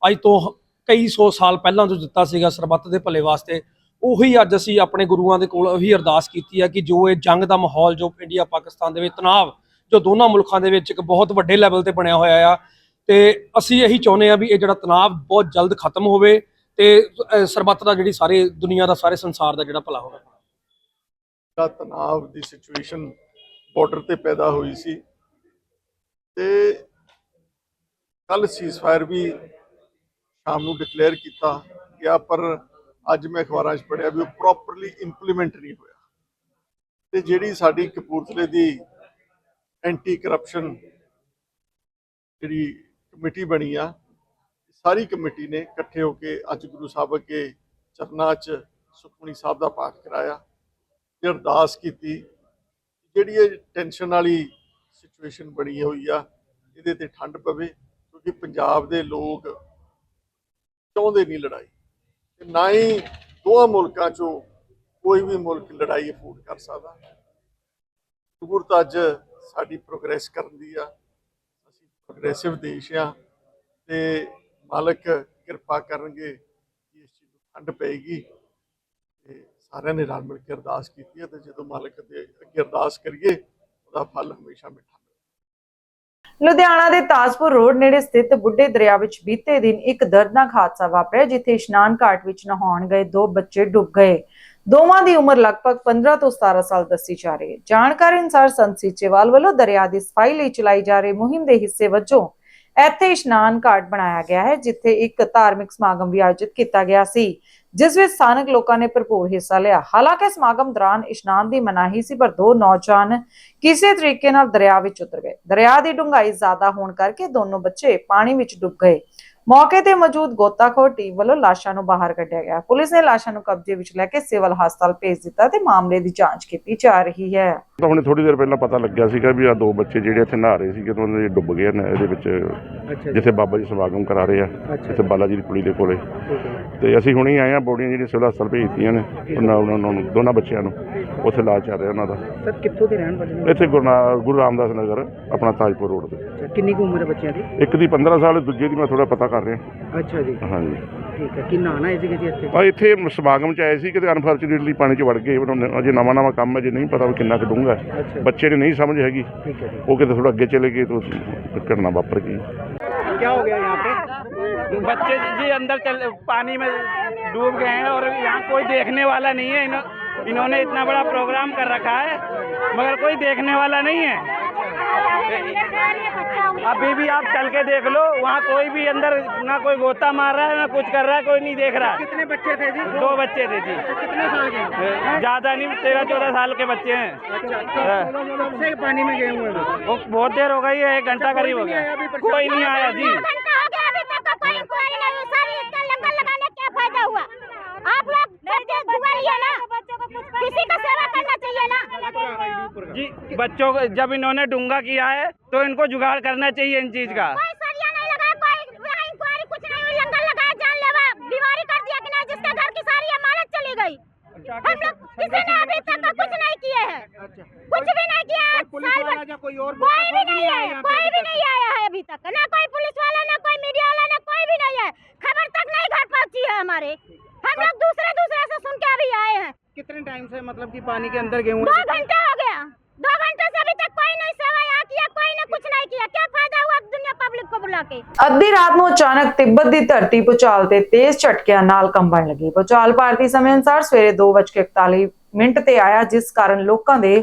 ਅੱਜ ਤੋਂ ਕਈ ਸੌ ਸਾਲ ਪਹਿਲਾਂ ਜੋ ਦਿੱਤਾ ਸੀਗਾ ਸਰਬੱਤ ਦੇ ਭਲੇ ਵਾਸਤੇ, ਉਹੀ ਅੱਜ ਅਸੀਂ ਆਪਣੇ ਗੁਰੂਆਂ ਦੇ ਕੋਲ ਉਹੀ ਅਰਦਾਸ ਕੀਤੀ ਆ ਕਿ ਜੋ ਇਹ ਜੰਗ ਦਾ ਮਾਹੌਲ, ਜੋ ਇੰਡੀਆ ਪਾਕਿਸਤਾਨ ਦੇ ਵਿੱਚ ਤਣਾਅ, ਜੋ ਦੋਨਾਂ ਮੁਲਕਾਂ ਦੇ ਵਿੱਚ ਇੱਕ ਬਹੁਤ ਵੱਡੇ ਲੈਵਲ ਤੇ ਬਣਿਆ ਹੋਇਆ ਆ ਤੇ ਅਸੀਂ ਇਹੀ ਚਾਹੁੰਦੇ ਆ ਵੀ ਇਹ ਜਿਹੜਾ ਤਣਾਅ ਬਹੁਤ ਜਲਦ ਖਤਮ ਹੋਵੇ ਤੇ ਸਰਬੱਤ ਦਾ ਜਿਹੜੀ ਸਾਰੀ ਦੁਨੀਆ ਦਾ, ਸਾਰੇ ਸੰਸਾਰ ਦਾ ਜਿਹੜਾ ਭਲਾ ਹੋਵੇ। ਦਾ ਤਣਾਅ ਦੀ ਸਿਚੁਏਸ਼ਨ ਬਾਰਡਰ ਤੇ ਪੈਦਾ ਹੋਈ ਸੀ। ਤੇ ਕੱਲ ਸੀਜ਼ਫਾਇਰ ਵੀ ਸ਼ਾਮ ਨੂੰ ਡਿਕਲੇਅਰ ਕੀਤਾ ਗਿਆ, ਪਰ ਅੱਜ ਮੈਂ ਅਖਬਾਰਾਂ 'ਚ ਪੜਿਆ ਵੀ ਉਹ ਪ੍ਰੋਪਰਲੀ ਇੰਪਲੀਮੈਂਟ ਨਹੀਂ ਹੋਇਆ। ਤੇ ਜਿਹੜੀ ਸਾਡੀ ਕਪੂਰਥਲੇ ਦੀ ਐਂਟੀ ਕਰਪਸ਼ਨ ਜਿਹੜੀ ਕਮੇਟੀ ਬਣੀ ਆ। ਸਾਰੀ ਕਮੇਟੀ ਨੇ ਇਕੱਠੇ ਹੋ ਕੇ ਅੱਜ ਗੁਰੂ ਸਾਹਿਬ ਅੱਗੇ ਚਰਨਾਂ 'ਚ ਸੁਖਮਨੀ ਸਾਹਿਬ ਦਾ ਪਾਠ ਕਰਾਇਆ ਤੇ ਅਰਦਾਸ ਕੀਤੀ। ਜਿਹੜੀ ਇਹ ਟੈਨਸ਼ਨ ਵਾਲੀ ਸਿਚੁਏਸ਼ਨ ਬਣੀ ਹੋਈ ਆ, ਇਹਦੇ ਤੇ ਠੰਡ ਪਵੇ ਕਿਉਂਕਿ ਪੰਜਾਬ ਦੇ ਲੋਕ ਚਾਹੁੰਦੇ ਨਹੀਂ ਲੜਾਈ ਤੇ ਨਾ ਹੀ ਦੋਹਾਂ ਮੁਲਕਾਂ 'ਚੋਂ ਕੋਈ ਵੀ ਮੁਲਕ ਲੜਾਈ ਅਫੋਰਡ ਕਰ ਸਕਦਾ। ਕਪੂਰਥਲਾ ਅੱਜ ਸਾਡੀ ਪ੍ਰੋਗਰੈਸ ਕਰਨ ਦੀ ਆ। ਪ੍ਰੋਗਰੈਸਿਵ ਦੇਸ਼ ਆ ਤੇ ਮਾਲਕ ਕਿਰਪਾ ਕਰਨਗੇ ਕਿ ਇਸ ਚੀਜ਼ ਨੂੰ ਠੰਡ ਪਏਗੀ। ਤੇ ਸਾਰਿਆਂ ਨੇ ਰਲ ਮਿਲ ਕੇ ਅਰਦਾਸ ਕੀਤੀ ਹੈ ਤੇ ਜਦੋਂ ਮਾਲਕ ਦੇ ਅੱਗੇ ਅਰਦਾਸ ਕਰੀਏ, ਉਹਦਾ ਫਲ ਹਮੇਸ਼ਾ ਮਿੱਠਾ ਲੁਧਿਆਣਾ ਦੇ ਤਾਜਪੁਰ ਰੋਡ ਨੇੜੇ ਸਥਿਤ ਬੁੱਢੇ ਦਰਿਆ ਵਿੱਚ ਬੀਤੇ ਦਿਨ ਇੱਕ ਦਰਦਨਾਕ ਹਾਦਸਾ ਵਾਪਰਿਆ, ਜਿੱਥੇ ਇਸ਼ਨਾਨ ਘਾਟ ਵਿੱਚ ਨਹਾਉਣ ਗਏ ਦੋ ਬੱਚੇ ਡੁੱਬ ਗਏ। ਦੋਵਾਂ ਦੀ ਉਮਰ ਲਗਭਗ 15 ਤੋਂ 17 ਸਾਲ ਦੱਸੀ ਜਾ ਰਹੀ ਹੈ। ਜਾਣਕਾਰੀ ਅਨੁਸਾਰ ਸੰਤ ਸੀਚੇਵਾਲ ਵੱਲੋਂ ਦਰਿਆ ਦੀ ਸਫ਼ਾਈ ਲਈ ਚਲਾਈ ਜਾ ਰਹੀ ਮੁਹਿੰਮ ਦੇ ਹਿੱਸੇ ਵਜੋਂ ਇੱਥੇ ਇਸ਼ਨਾਨ ਘਾਟ ਬਣਾਇਆ ਗਿਆ ਹੈ, ਜਿੱਥੇ ਇੱਕ ਧਾਰਮਿਕ ਸਮਾਗਮ ਵੀ ਆਯੋਜਿਤ ਕੀਤਾ ਗਿਆ ਸੀ, ਜਿਸ ਵਿੱਚ ਸਥਾਨਕ ਲੋਕਾਂ ਨੇ ਭਰਪੂਰ ਹਿੱਸਾ ਲਿਆ। ਹਾਲਾਂਕਿ ਸਮਾਗਮ ਦੌਰਾਨ ਇਸ਼ਨਾਨ ਦੀ ਮਨਾਹੀ ਸੀ, ਪਰ ਦੋ ਨੌਜਵਾਨ ਕਿਸੇ ਤਰੀਕੇ ਨਾਲ ਦਰਿਆ ਵਿੱਚ ਉਤਰ ਗਏ। ਦਰਿਆ ਦੀ ਡੂੰਘਾਈ ਜ਼ਿਆਦਾ ਹੋਣ ਕਰਕੇ ਦੋਨੋਂ ਬੱਚੇ ਪਾਣੀ ਵਿੱਚ ਡੁੱਬ ਗਏ। ਮੌਕੇ ਤੇ ਮੌਜੂਦ ਗੋਤਾਖੋਰ ਟੀਮ ਵੱਲੋਂ ਲਾਸ਼ਾਂ ਨੂੰ ਬਾਹਰ ਕੱਢਿਆ ਗਿਆ। ਪੁਲਿਸ ਨੇ ਲਾਸ਼ਾਂ ਨੂੰ ਕਬਜ਼ੇ ਵਿੱਚ ਲੈ ਕੇ ਸਿਵਲ ਹਸਪਤਾਲ ਭੇਜ ਦਿੱਤਾ ਤੇ ਮਾਮਲੇ ਦੀ ਜਾਂਚ ਕੀਤੀ ਜਾ ਰਹੀ ਹੈ। ਤਾਂ ਹੁਣੇ ਥੋੜੀ ਦੇਰ ਪਹਿਲਾਂ ਪਤਾ ਲੱਗਿਆ ਸੀਗਾ ਵੀ ਆ ਦੋ ਬੱਚੇ ਜਿਹੜੇ ਇੱਥੇ ਨਹਾ ਰਹੇ ਸੀਗੇ ਤੇ ਉਹਨਾਂ ਦੇ ਡੁੱਬ ਗਏ ਨੇ ਇਹਦੇ ਵਿੱਚ ਜਿੱਥੇ ਬਾਬਾ ਜੀ ਸਮਾਗਮ ਕਰਾ ਰਹੇ ਆ ਇੱਥੇ ਬਾਲਾ ਜੀ ਦੀ ਪੁਲੀ ਦੇ ਕੋਲੇ ਤੇ ਅਸੀਂ ਹੁਣੇ ਹੀ ਆਏ ਆ ਬੋਡੀਆਂ ਜਿਹੜੀਆਂ ਸਿਵਲ ਹਸਪਤਾਲ ਭੇਜ ਦਿੱਤੀਆਂ ਨੇ ਉਹਨਾਂ ਉਹਨਾਂ ਨੂੰ ਦੋਨਾਂ ਬੱਚਿਆਂ ਨੂੰ ਉੱਥੇ ਇਲਾਜ ਚੱਲ ਰਿਹਾ ਉਹਨਾਂ ਦਾ। ਸਰ ਕਿੱਥੋਂ ਦੇ ਰਹਿਣ ਵਾਲੇ ਨੇ? ਇੱਥੇ ਗੁਰੂ ਰਾਮਦਾਸ ਨਗਰ ਆਪਣਾ ਤਾਜਪੁਰ ਰੋਡ ਤੇ। ਕਿੰਨੀ ਕੁ ਉਮਰ ਹੈ ਬੱਚਿਆਂ ਦੀ? ਇੱਕ ਦੀ 15 ਸਾਲ ਦੂਜੇ ਦੀ ਮੈਂ ਥੋੜਾ ਪਤਾ ਕਰ ਰਿਹਾ ਅੱਛਾ ਜੀ ਹਾਂਜੀ ਠੀਕ ਹੈ ਕਿ ਨਹਾਣਾ ਹੈ ਜੀ ਜੀ ਇੱਥੇ ਆ ਇੱਥੇ ਸਮਾਗਮ ਚ ਆਏ ਸੀ ਕਿਤੇ ਅਨਫੋਰਚੂਨੇਟਲੀ ਪਾਣੀ ਚ ਵੜ ਗਏ ਉਹਨਾਂ ਨੇ ਅਜੇ ਨਵਾਂ ਨਵਾਂ ਕੰਮ ਹੈ ਜੇ ਨਹੀਂ ਪਤਾ ਵੀ ਕਿੰਨਾ ਕੁ ਡੂੰਘਾ ਹੈ ਅੱਛਾ ਬੱਚੇ ਨੇ ਨਹੀਂ ਸਮਝ ਹੈਗੀ ठीक है ਉਹ ਕਿਤੇ ਥੋੜਾ ਅੱਗੇ ਚਲੇ ਗਏ ਤਾਂ ਘਟਨਾ ਵਾਪਰ ਗਈ क्या हो गया यहाँ पे बच्चे जी अंदर चल पानी में डूब गए हैं और यहाँ कोई देखने वाला नहीं है इन्हों, इन्होंने इतना बड़ा प्रोग्राम कर रखा है मगर कोई देखने वाला नहीं है। अभी भी आप चल के देख लो वहाँ कोई भी अंदर ना कोई गोता मार रहा है ना कुछ कर रहा है कोई नहीं देख रहा। कितने बच्चे थे जी? दो बच्चे थे जी। कितने साल के? ज़्यादा नहीं तेरह चौदह साल के बच्चे हैं। हाँ। कब पानी में गए हुए हैं? वो बहुत देर हो गई है एक घंटा करीब हो गया। कोई नहीं आया जी। घंटा हो गया अभी तक कोई नहीं हुई सर इसका लंगर लगाने क्या फ़ायदा आप लोग ना? किसी का सेवा करना चाहिए ना। जी बच्चों को जब इन्होंने डूँगा किया है तो इनको जुगाड़ करना चाहिए इन चीज़ का। कोई सरिया नहीं लगाया कोई यहाँ इंक्वायरी कुछ नहीं हुई लंगर लगाया जानलेवा बीमारी कर दिया कि नहीं जिसके घर की सारी अमानत चली गई। हम लोग किसी ने अभी तक कुछ नहीं किए हैं। कुछ भी नहीं किया है साल भर- कोई और कोई भी नहीं है कोई भी नहीं आया है अभी तक। ना कोई पुलिस वाला ना कोई मीडिया वाला ना कोई भी नहीं है। खबर तक नहीं घर पहुँची है हमारे। हम लोग दूसरे दूसरे से सुन के अभी आए हैं। कितने टाइम से मतलब कि पानी के अंदर गए हुए दो घंटे हो गया दो घंटे से अभी तक कोई नहीं सेवा यहाँ किया कोई ने कुछ नहीं किया क्या फायदा हुआ दुनिया पब्लिक को बुला के ਅੱਧੀ ਰਾਤ ਨੂੰ ਅਚਾਨਕ ਤਿੱਬਤ ਦੀ ਧਰਤੀ ਭੂਚਾਲ ਤੇ ਤੇਜ਼ ਝਟਕਿਆਂ ਨਾਲ ਕੰਬਣ ਲੱਗੀ ਭੂਚਾਲ ਭਾਰਤੀ ਸਮੇਂ ਅਨੁਸਾਰ ਸਵੇਰੇ 2:41 ਮਿੰਟ ਤੇ ਆਇਆ ਜਿਸ ਕਾਰਨ ਲੋਕਾਂ ਦੇ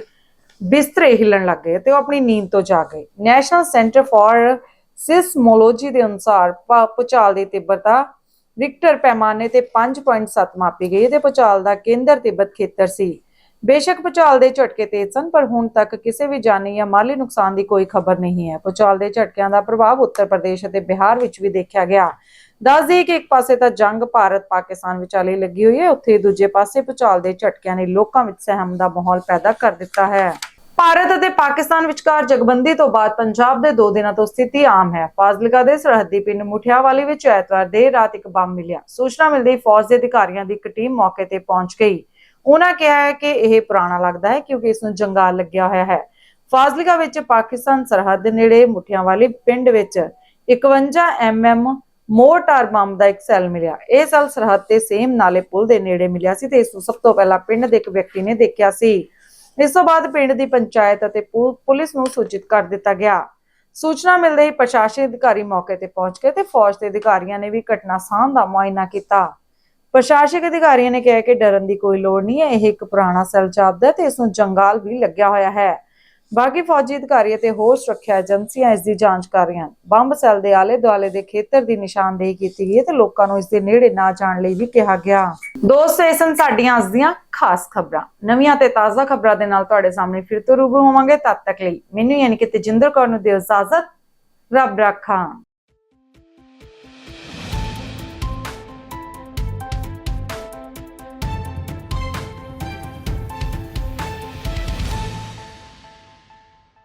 ਬਿਸਤਰੇ ਹਿੱਲਣ ਲੱਗ ਗਏ ਤੇ ਉਹ ਆਪਣੀ ਨੀਂਦ ਤੋਂ ਜਾਗ ਗਏ ਨੈਸ਼ਨਲ ਸੈਂਟਰ ਫਾਰ ਸਿਸਮੋਲੋਜੀ ਦੇ ਅਨੁਸਾਰ ਭ- ਭੂਚਾਲ ਦੀ ਤੀਬਰਤਾ ਰਿਕਟਰ ਪੈਮਾਨੇ ਤੇ 5.7 ਮਾਪੀ ਗਈ। ਤੇ ਭੂਚਾਲ ਦਾ ਕੇਂਦਰ ਤਿੱਬਤ ਖੇਤਰ ਸੀ। ਬੇਸ਼ੱਕ ਭੂਚਾਲ ਦੇ ਝਟਕੇ ਤੇਜ਼ ਸਨ, ਪਰ ਹੁਣ ਤੱਕ ਕਿਸੇ ਵੀ ਜਾਨੀ ਜਾਂ ਮਾਲੀ ਨੁਕਸਾਨ ਦੀ ਕੋਈ ਖਬਰ ਨਹੀਂ ਹੈ। ਭੂਚਾਲ ਦੇ ਝਟਕਿਆਂ ਦਾ ਪ੍ਰਭਾਵ ਉੱਤਰ ਪ੍ਰਦੇਸ਼ ਅਤੇ ਬਿਹਾਰ ਵਿੱਚ ਵੀ ਦੇਖਿਆ ਗਿਆ। ਦੱਸ ਦਈਏ ਕਿ ਇੱਕ ਪਾਸੇ ਤਾਂ ਜੰਗ ਭਾਰਤ ਪਾਕਿਸਤਾਨ ਵਿਚਾਲੇ ਲੱਗੀ ਹੋਈ ਹੈ, ਉੱਥੇ ਦੂਜੇ ਪਾਸੇ ਭੂਚਾਲ ਦੇ ਝਟਕਿਆਂ ਨੇ ਲੋਕਾਂ ਵਿੱਚ ਸਹਿਮ ਦਾ ਮਾਹੌਲ ਪੈਦਾ ਕਰ ਦਿੱਤਾ ਹੈ। ਭਾਰਤ ਅਤੇ ਪਾਕਿਸਤਾਨ ਵਿਚਕਾਰ ਜਗਬੰਦੀ ਤੋਂ ਬਾਅਦ ਪੰਜਾਬ ਦੇ ਦੋ ਦਿਨਾਂ ਤੋਂ ਸਥਿਤੀ ਆਮ ਹੈ। ਫਾਜ਼ਿਲਕਾ ਦੇ ਸਰਹੱਦੀ ਪਿੰਡ ਮੁਠਿਆਵਾਲੀ ਵਿੱਚ ਐਤਵਾਰ ਦੇਰ ਰਾਤ ਇੱਕ ਬੰਬ ਮਿਲਿਆ। ਸੂਚਨਾ ਮਿਲਦੇ ਫੌਜ ਦੇ ਅਧਿਕਾਰੀਆਂ ਦੀ ਇੱਕ ਟੀਮ ਮੌਕੇ ਤੇ ਪਹੁੰਚ ਗਈ। ਉਹਨਾਂ ਕਿਹਾ ਹੈ ਕਿ ਇਹ ਪੁਰਾਣਾ ਲੱਗਦਾ ਹੈ ਕਿਉਂਕਿ ਇਸ ਨੂੰ ਜੰਗਾਲ ਲੱਗਿਆ ਹੋਇਆ ਹੈ। ਫਾਜ਼ਿਲਕਾ ਵਿੱਚ ਪਾਕਿਸਤਾਨ ਸਰਹੱਦ ਨੇੜੇ ਮੁਠਿਆਵਾਲੀ ਪਿੰਡ ਵਿੱਚ 51 ਐਮਐਮ ਮੋਰਟਾਰ ਬੰਬ ਦਾ ਇੱਕ ਸੈੱਲ ਮਿਲਿਆ। ਇਹ ਸੈੱਲ ਸਰਹੱਦ ਤੇ ਸੇਮ ਨਾਲੇ ਪੁਲ ਦੇ ਨੇੜੇ ਮਿਲਿਆ ਸੀ ਤੇ ਇਸ ਨੂੰ ਸਭ ਤੋਂ ਪਹਿਲਾਂ ਪਿੰਡ ਦੇ ਇੱਕ ਵਿਅਕਤੀ ਨੇ ਦੇਖਿਆ ਸੀ। ਇਸ ਤੋਂ ਬਾਅਦ ਪਿੰਡ ਦੀ ਪੰਚਾਇਤ ਅਤੇ ਪੁਲਿਸ ਨੂੰ ਸੂਚਿਤ ਕਰ ਦਿੱਤਾ ਗਿਆ। ਸੂਚਨਾ ਮਿਲਦੇ ਹੀ ਪ੍ਰਸ਼ਾਸਨਿਕ ਅਧਿਕਾਰੀ ਮੌਕੇ ਤੇ ਪਹੁੰਚ ਗਏ ਤੇ ਫੌਜ ਦੇ ਅਧਿਕਾਰੀਆਂ ਨੇ ਵੀ ਘਟਨਾ ਸਥਾਨ ਦਾ ਮੁਆਇਨਾ ਕੀਤਾ। ਪ੍ਰਸ਼ਾਸਨਿਕ ਅਧਿਕਾਰੀਆਂ ਨੇ ਕਿਹਾ ਕਿ ਡਰਨ ਦੀ ਕੋਈ ਲੋੜ ਨਹੀਂ ਹੈ, ਇਹ ਇੱਕ ਪੁਰਾਣਾ ਸੈਲ ਜਾਪਦਾ ਹੈ ਤੇ ਇਸ ਨੂੰ ਜੰਗਾਲ ਵੀ ਲੱਗਿਆ ਹੋਇਆ ਹੈ। ਬਾਕੀ ਫੌਜੀ ਅਧਿਕਾਰੀ ਅਤੇ ਹੋਰ ਸੁਰੱਖਿਆ ਏਜੰਸੀਆਂ ਇਸ ਦੀ ਜਾਂਚ ਕਰ ਰਹੀਆਂ ਹਨ। ਬੰਬ ਸੈੱਲ ਦੇ ਆਲੇ ਦੁਆਲੇ ਦੇ ਖੇਤਰ ਦੀ ਨਿਸ਼ਾਨਦੇਹੀ ਕੀਤੀ ਗਈ ਹੈ ਤੇ ਲੋਕਾਂ ਨੂੰ ਇਸ ਦੇ ਨੇੜੇ ਨਾ ਜਾਣ ਲਈ ਵੀ ਕਿਹਾ ਗਿਆ। ਦੋਸਤੋ, ਇਹ ਸਨ ਸਾਡੀਆਂ ਅੱਜ ਦੀਆਂ ਖਾਸ ਖਬਰਾਂ। ਨਵੀਆਂ ਤੇ ਤਾਜ਼ਾ ਖਬਰਾਂ ਦੇ ਨਾਲ ਤੁਹਾਡੇ ਸਾਹਮਣੇ ਫਿਰ ਤੋਂ ਰੂਬਰੂ ਹੋਵਾਂਗੇ। ਤਦ ਤੱਕ ਲਈ ਮੈਨੂੰ ਯਾਨੀ ਕਿ ਤੇਜਿੰਦਰ ਕੌਰ ਨੂੰ ਦਿਓ ਇਜਾਜ਼ਤ। ਰੱਬ ਰਾਖਾ।